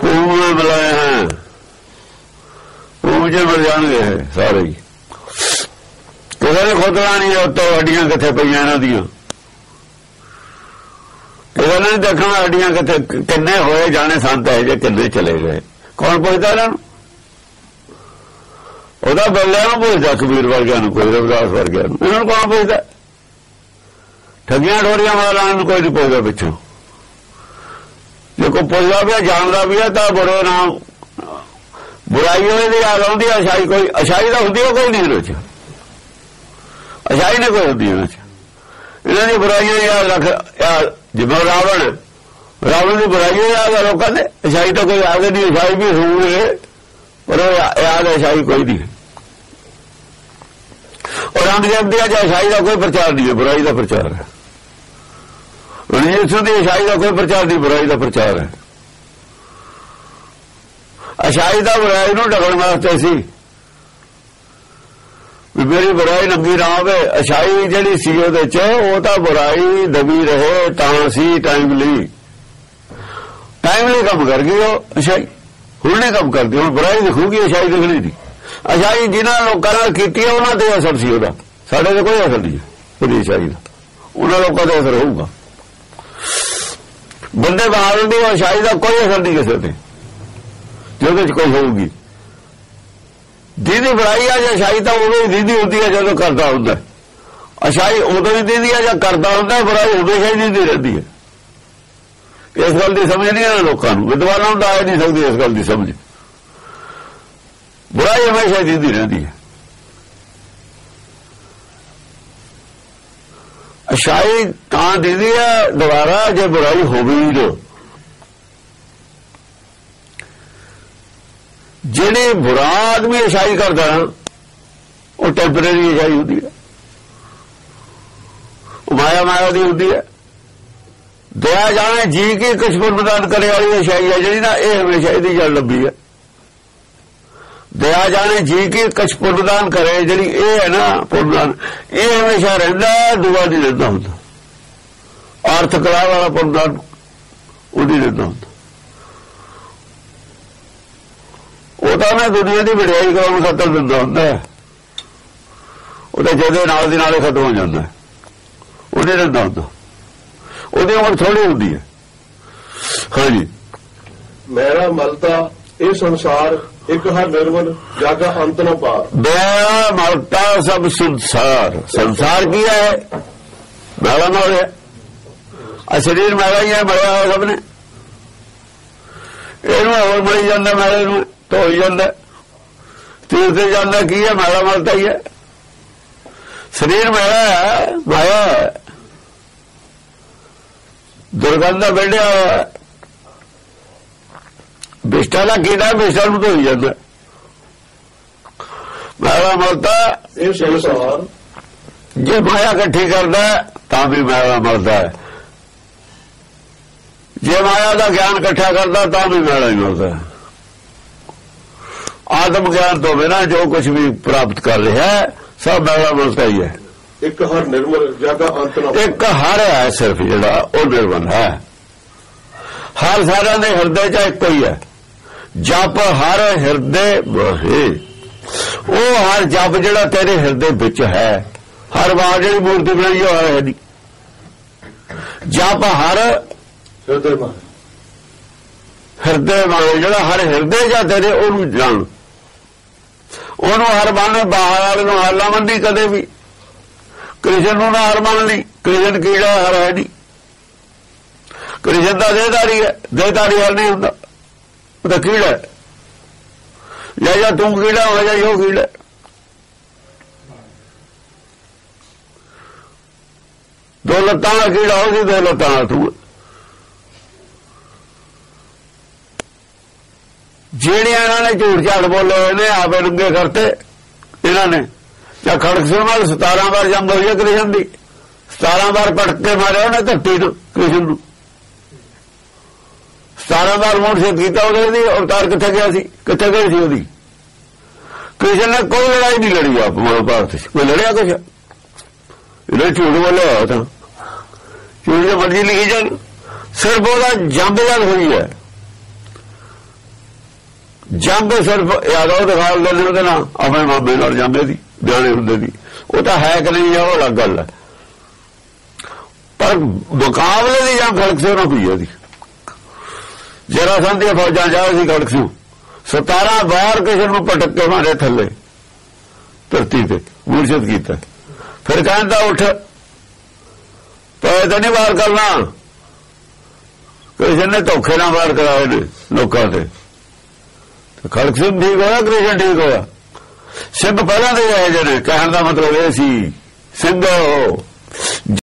ਪੂਰੇ ਬੁਲਾਏ ਹਨ। ਉਹ ਜੇ ਮਰ ਜਾਣਗੇ ਸਾਰੇ ਕਿਸੇ ਨੇ ਖੋਦਣਾ ਨਹੀਂ ਉੱਤੋਂ ਹੱਡੀਆਂ ਕਿੱਥੇ ਪਈਆਂ ਇਹਨਾਂ ਦੀਆਂ? ਕਿਸੇ ਨੇ ਦੇਖਣਾ ਸਾਡੀਆਂ ਕਿਤੇ ਕਿੰਨੇ ਹੋਏ ਜਾਣੇ ਸੰਤ ਹੈ ਜੇ ਕਿੰਨੇ ਚਲੇ ਗਏ। ਕੌਣ ਪੁੱਛਦਾ ਇਹਨਾਂ ਨੂੰ? ਉਹਦਾ ਬੱਲਿਆਂ ਨੂੰ ਪੁੱਛਦਾ ਕਬੀਰ ਵਰਗਿਆਂ ਨੂੰ, ਕੋਈ ਰਵਿਦਾਸ ਵਰਗਿਆਂ ਨੂੰ। ਇਹਨਾਂ ਨੂੰ ਕੌਣ ਪੁੱਛਦਾ? ਠੱਗੀਆਂ ਢੋਰੀਆਂ ਵਾਲਾਂ ਨੂੰ ਕੋਈ ਨਹੀਂ ਪੁੱਛਦਾ ਪਿੱਛੋਂ। ਜੇ ਕੋਈ ਪੁੱਛਦਾ ਵੀ ਜਾਣਦਾ ਵੀ ਤਾਂ ਬੁਰੇ ਨਾਮ ਬੁਰਾਈ ਹੋਏ ਦੀ ਯਾਦ ਆਉਂਦੀ ਹੈ ਅਛਾਈ ਕੋਈ ਅਸ਼ਾਈ ਦਾ ਹੁੰਦੀ ਕੋਈ ਨਹੀਂ ਇਹਦੇ ਚ ਅਛਾਈ ਨਹੀਂ ਕੋਈ ਹੁੰਦੀ ਇਹਨਾਂ ਚ ਇਹਨਾਂ ਦੀ ਬੁਰਾਈਆਂ ਯਾਦ ਰੱਖ ਜਿਵੇਂ ਰਾਵਣ ਰਾਵਣ ਦੀ ਬੁਰਾਈ ਯਾਦ ਆ ਲੋਕਾਂ ਦੇ ਅਸ਼ਾਈ ਤਾਂ ਕੋਈ ਯਾਦ ਨਹੀਂ ਅਸ਼ਾਈ ਵੀ ਹੋਊਗੇ ਪਰ ਉਹ ਯਾਦ ਅਸ਼ਾਈ ਕੋਈ ਨਹੀਂ। ਔਰ ਅੰਗਰੇਜ਼ ਦੀ ਅਸ਼ਾਈ ਦਾ ਕੋਈ ਪ੍ਰਚਾਰ ਨਹੀਂ ਹੈ, ਬੁਰਾਈ ਦਾ ਪ੍ਰਚਾਰ ਹੈ। ਰਣਜੀਤ ਦੀ ਅਛਾਈ ਦਾ ਕੋਈ ਪ੍ਰਚਾਰ ਨਹੀਂ, ਬੁਰਾਈ ਦਾ ਪ੍ਰਚਾਰ ਹੈ। ਅਸ਼ਾਈ ਦਾ ਬੁਰਾਈ ਨੂੰ ਢਕਣ ਵਾਸਤੇ ਸੀ ਵੀ ਮੇਰੀ ਬੁਰਾਈ ਨੰਗੀ ਨਾ ਹੋਵੇ ਅਛਾਈ ਜਿਹੜੀ ਸੀ ਉਹਦੇ ਚ, ਉਹ ਤਾਂ ਬੁਰਾਈ ਦਬੀ ਰਹੇ, ਤਾਂ ਸੀ ਟਾਈਮਲੀ ਟਾਈਮਲੀ ਕੰਮ ਕਰ ਗਈ ਉਹ, ਅਛਾਈ। ਹੁਣ ਨਹੀਂ ਕੰਮ ਕਰਦੀ, ਹੁਣ ਬੁਰਾਈ ਦਿਖੂਗੀ ਅਛਾਈ ਦਿਖਣੀ ਨਹੀਂ ਅਸ਼ਾਈ ਜਿਨ੍ਹਾਂ ਲੋਕਾਂ ਨਾਲ ਕੀਤੀ ਉਹਨਾਂ ਤੇ ਅਸਰ ਸੀ ਉਹਦਾ। ਸਾਡੇ ਤੇ ਕੋਈ ਅਸਰ ਨਹੀਂ, ਉਹਦੀ ਅਸ਼ਾਈ ਦਾ। ਉਹਨਾਂ ਲੋਕਾਂ ਤੇ ਅਸਰ ਹੋਊਗਾ। ਬੰਦੇ ਬਹਾਦਰ ਦੀ ਅਸ਼ਾਈ ਦਾ ਕੋਈ ਅਸਰ ਨਹੀਂ ਕਿਸੇ ਤੇ। ਜਿਹਦੇ ਚ ਕੋਈ ਹੋਊਗੀ। ਦੀਦੀ ਬੁਰਾਈ ਆ ਜਾਂ ਅਸ਼ਾਈ ਤਾਂ ਉਦੋਂ ਹੀ ਦੀਦੀ ਹੁੰਦੀ ਹੈ ਜਦੋਂ ਕਰਦਾ ਹੁੰਦਾ ਅਸ਼ਾਈ ਉਦੋਂ ਹੀ ਦੀਦੀ ਆ ਜਾਂ ਕਰਦਾ ਹੁੰਦਾ ਬੁਰਾਈ ਹਮੇਸ਼ਾ ਹੀ ਦੀਦੀ ਰਹਿੰਦੀ ਹੈ। ਇਸ ਗੱਲ ਦੀ ਸਮਝ ਨਹੀਂ ਆ ਲੋਕਾਂ ਨੂੰ। ਵਿਦਵਾਨਾਂ ਨੂੰ ਆਏ ਨਹੀਂ ਸਕਦੀ ਇਸ ਗੱਲ ਦੀ ਸਮਝ। ਬੁਰਾਈ ਹਮੇਸ਼ਾ ਜਿੰਦੀ ਰਹਿੰਦੀ ਹੈ। ਅਸ਼ਾਈ ਤਾਂ ਦੀਦੀ ਹੈ ਦੁਬਾਰਾ ਜੇ ਬੁਰਾਈ ਹੋਵੇ ਹੀ ਨਾ ਜਿਹੜੇ ਬੁਰਾ ਆਦਮੀ ਅਸ਼ਾਈ ਕਰਦਾ ਨਾ, ਉਹ ਟੈਂਪਰੇਰੀ ਇਸ਼ਾਈ ਹੁੰਦੀ ਹੈ। ਉਹ ਮਾਇਆ ਮਾਇਆ ਦੀ ਹੁੰਦੀ ਹੈ। ਦਇਆ ਜਾਣੇ ਜੀ ਕੀ ਕੁਛ ਪ੍ਰਦਾਨ ਕਰੇ ਵਾਲੀ ਅਸ਼ਾਈ ਹੈ, ਜਿਹੜੀ ਨਾ ਇਹ ਹਮੇਸ਼ਾ ਇਹਦੀ ਜੜ ਲੱਭੀ ਹੈ। ਦਇਆ ਜਾਣੇ ਜੀ ਕੀ ਕੁਛ ਪ੍ਰਦਾਨ ਕਰੇ, ਜਿਹੜੀ ਇਹ ਹੈ ਨਾ ਪ੍ਰਦਾਨ, ਇਹ ਹਮੇਸ਼ਾ ਰਹਿੰਦਾ, ਦੁਆ ਦੀ ਰਹਿੰਦਾ ਹੁੰਦਾ। ਆਰਥ ਕਲਾ ਵਾਲਾ ਪ੍ਰਦਾਨ ਉਹਦੀ ਰਹਿੰਦਾ ਹੁੰਦਾ। ਉਹ ਤਾਂ ਨਾ ਦੁਨੀਆ ਦੀ ਵਡਿਆਈ ਕਰਾਉਣ ਖਾਤਰ ਦਿੰਦਾ ਹੁੰਦਾ ਉਹ ਤਾਂ ਜਦੇ ਨਾਲ ਦੀ ਨਾਲੇ ਖਤਮ ਹੋ ਜਾਂਦਾ ਉਹਦੇ ਰਹਿੰਦਾ ਹੁੰਦਾ। ਉਹਦੀ ਉਮਰ ਥੋੜੀ ਹੁੰਦੀ ਹੈ। ਹਾਂਜੀ। ਮੇਰਾ ਮਲਤਾ ਇਹ ਸੰਸਾਰ ਇੱਕ ਹਰ ਨਿਰਮਲ ਜਾਗਾ ਅੰਤ ਨਾ ਪਾਰ। ਮੇਰਾ ਮਲਤਾ ਸਭ ਸੰਸਾਰ। ਸੰਸਾਰ ਕੀ ਹੈ? ਮੇਰਾ ਨਾਲ ਹੈ। ਆ ਸਰੀਰ ਮੇਰਾ ਹੀ ਹੈ ਹੋਇਆ ਸਭ ਨੇ। ਇਹਨੂੰ ਹੋਰ ਮਰੀ ਜਾਂਦਾ ਮੇਰੇ ਨੂੰ। ਧੋਈ ਜਾਂਦਾ। ਤੀਰਥੇ ਜਾਂਦਾ ਕੀ ਹੈ? ਮੇਰਾ ਮਲਤਾ ਹੀ ਹੈ। ਸਰੀਰ ਮੇਰਾ ਹੈ ਮਾਇਆ ਦੁਰਗੰਧਾ ਬੈਠਿਆ ਹੋਇਆ ਬਿਸ਼ਟਾ ਦਾ ਕੀੜਾ ਬਿਸ਼ਟਾ ਨੂੰ ਧੋਈ ਜਾਂਦਾ। ਮੇਰਾ ਮਲਤਾ ਇਹ ਸੰਸਾਰ ਜੇ ਮਾਇਆ ਇਕੱਠੀ ਕਰਦਾ ਤਾਂ ਵੀ ਮੇਰਾ ਮਰਦਾ ਹੈ। ਜੇ ਮਾਇਆ ਦਾ ਗਿਆਨ ਇਕੱਠਾ ਕਰਦਾ ਤਾਂ ਵੀ ਮੇਰਾ ਹੀ ਮਰਦਾ ਹੈ। ਆਦਮ ਗਿਆਨ ਤੋਂ ਬਿਨਾਂ ਜੋ ਕੁਝ ਵੀ ਪ੍ਰਾਪਤ ਕਰ ਰਿਹਾ ਸਭ ਮੇਰਾ ਮਰਦਾ ਹੀ ਹੈ। ਇੱਕ ਹਰ ਨਿਰਮਲ ਜਾਗਾ ਅੰਤ ਨਾ ਇੱਕ ਹਰ ਹੈ ਸਿਰਫ ਜਿਹੜਾ ਉਹ ਨਿਰਵਨ ਹੈ। ਹਰ ਸਾਰਿਆਂ ਦੇ ਹਿਰਦੇ 'ਚ ਇੱਕੋ ਹੀ ਹੈ। ਜਪ ਹਰ ਹਿਰਦੇ ਬਹੇ ਉਹ ਹਰ ਜਪ ਜਿਹੜਾ ਤੇਰੇ ਹਿਰਦੇ ਵਿੱਚ ਹੈ। ਹਰ ਵਾਰ ਜਿਹੜੀ ਮੂਰਤੀ ਬਣਾਈ ਉਹ ਹੈ ਜਪ ਹਰ ਹਿਰਦੇ ਮਨ ਹਿਰਦੇ ਵਾਲੇ ਜਿਹੜਾ ਹਰ ਹਿਰਦੇ ਜਾਂ ਤੇਰੇ ਉਹਨੂੰ ਜਾਣ। ਉਹਨੂੰ ਹਰ ਮੰਨ ਬਾਹਰ ਵਾਲੇ ਨੂੰ ਹਰ ਨਾ ਮੰਦੀ ਕਦੇ ਵੀ। ਕ੍ਰਿਸ਼ਨ ਨੂੰ ਨਾ ਹਰ ਮੰਨ ਲਈ। ਕ੍ਰਿਸ਼ਨ ਕੀੜਾ ਹਰ ਹੈ ਨਹੀਂ। ਕ੍ਰਿਸ਼ਨ ਦਾ ਦੇਹਦਾਰੀ ਹੈ। ਦੇਹਦਾਰੀ ਹਰ ਨਹੀਂ ਹੁੰਦਾ। ਉਹ ਤਾਂ ਕੀੜਾ ਹੈ। ਜਾਂ ਜਾਂ ਤੂੰ ਕੀੜਾ, ਹੋ ਜਾਂ ਉਹ ਕੀੜਾ ਹੈ। ਦੋ ਲੱਤਾਂ ਦਾ ਕੀੜਾ ਹੋ ਸੀ ਦੋ ਲੱਤਾਂ ਦਾ ਤੂੰ ਜਿਹੜੇ ਇਹਨਾਂ ਨੇ ਝੂਠ ਝਾੜ ਬੋਲੇ ਹੋਏ ਨੇ ਆਪੇ ਰੰਗੇ ਕਰਤੇ, ਇਹਨਾਂ ਨੇ। ਜਾਂ ਖੜਕ ਸਿੰਘ ਨਾਲ 17 ਵਾਰ ਜੰਗ ਹੋਈ ਹੈ ਕ੍ਰਿਸ਼ਨ ਦੀ 17 ਵਾਰ ਪਟਕ ਕੇ ਮਾਰਿਆ ਉਹਨੇ ਧਰਤੀ ਨੂੰ, ਕ੍ਰਿਸ਼ਨ ਨੂੰ। 17 ਵਾਰ ਮੋੜ ਸੇ ਕੀਤਾ ਉਹਦੇ ਦੀ ਅਵਤਾਰ ਕਿੱਥੇ ਗਿਆ ਸੀ? ਕਿੱਥੇ ਗਈ ਸੀ ਉਹਦੀ? ਕ੍ਰਿਸ਼ਨ ਨੇ ਕੋਈ ਲੜਾਈ ਨਹੀਂ ਲੜੀ ਆਪ, ਮਹਾਭਾਰਤ 'ਚ। ਕੋਈ ਲੜਿਆ ਕੁਛ? ਇਹਨੇ ਝੂਠ ਬੋਲਿਆ ਹੋਇਆ ਤਾਂ। ਝੂਠ ਦੀ ਮਰਜ਼ੀ ਲਿਖੀ ਜਾਣ। ਸਿਰਫ ਉਹਦਾ ਜੰਗ ਜਦ ਹੋਈ ਹੈ। ਜੰਗ ਸਿਰਫ ਯਾਦਵ ਦਿਖਾ ਲੈਂਦੇ ਉਹਦੇ ਨਾਲ, ਆਪਣੇ ਮਾਮੇ ਨਾਲ ਜਾਂਦੇ ਦੀ ਜਾਣੇ ਹੁੰਦੇ ਦੀ ਉਹ ਤਾਂ ਹੈ ਕਿ ਨਹੀਂ ਆ ਉਹ ਅਲੱਗ ਗੱਲ ਹੈ। ਪਰ ਮੁਕਾਬਲੇ ਦੀ ਜੰਗ ਖੜਕ ਸੇ ਨਾਲ ਹੋਈ ਉਹਦੀ। ਜਰਾ ਸੰਧੀਆਂ ਫੌਜਾਂ ਜਾ ਸੀ ਖੜਕ ਸਿੰਘ 17 ਵਾਰ ਕਿਸੇ ਨੂੰ ਪਟਕ ਕੇ ਮਾਰੇ ਥੱਲੇ, ਧਰਤੀ ਤੇ ਮੂਰਛਿਤ ਕੀਤਾ। ਫਿਰ ਕਹਿੰਦਾ, ਉੱਠ। ਪੈ ਤਾਂ ਨਹੀਂ ਵਾਰ ਕਰਨਾ। ਕਿਸੇ ਨੇ ਧੋਖੇ ਨਾਲ ਵਾਰ ਕਰਾਏ ਨੇ, ਲੋਕਾਂ ਤੇ। ਖੜਕ ਸਿੰਘ ਠੀਕ ਹੋਇਆ, ਕ੍ਰਿਸ਼ਨ ਠੀਕ ਹੋਇਆ? ਸਿੰਘ ਪਹਿਲਾਂ ਦੇ ਆਏ ਜਿਹੜੇ, ਕਹਿਣ ਦਾ ਮਤਲਬ ਇਹ ਸੀ, ਸਿੰਘ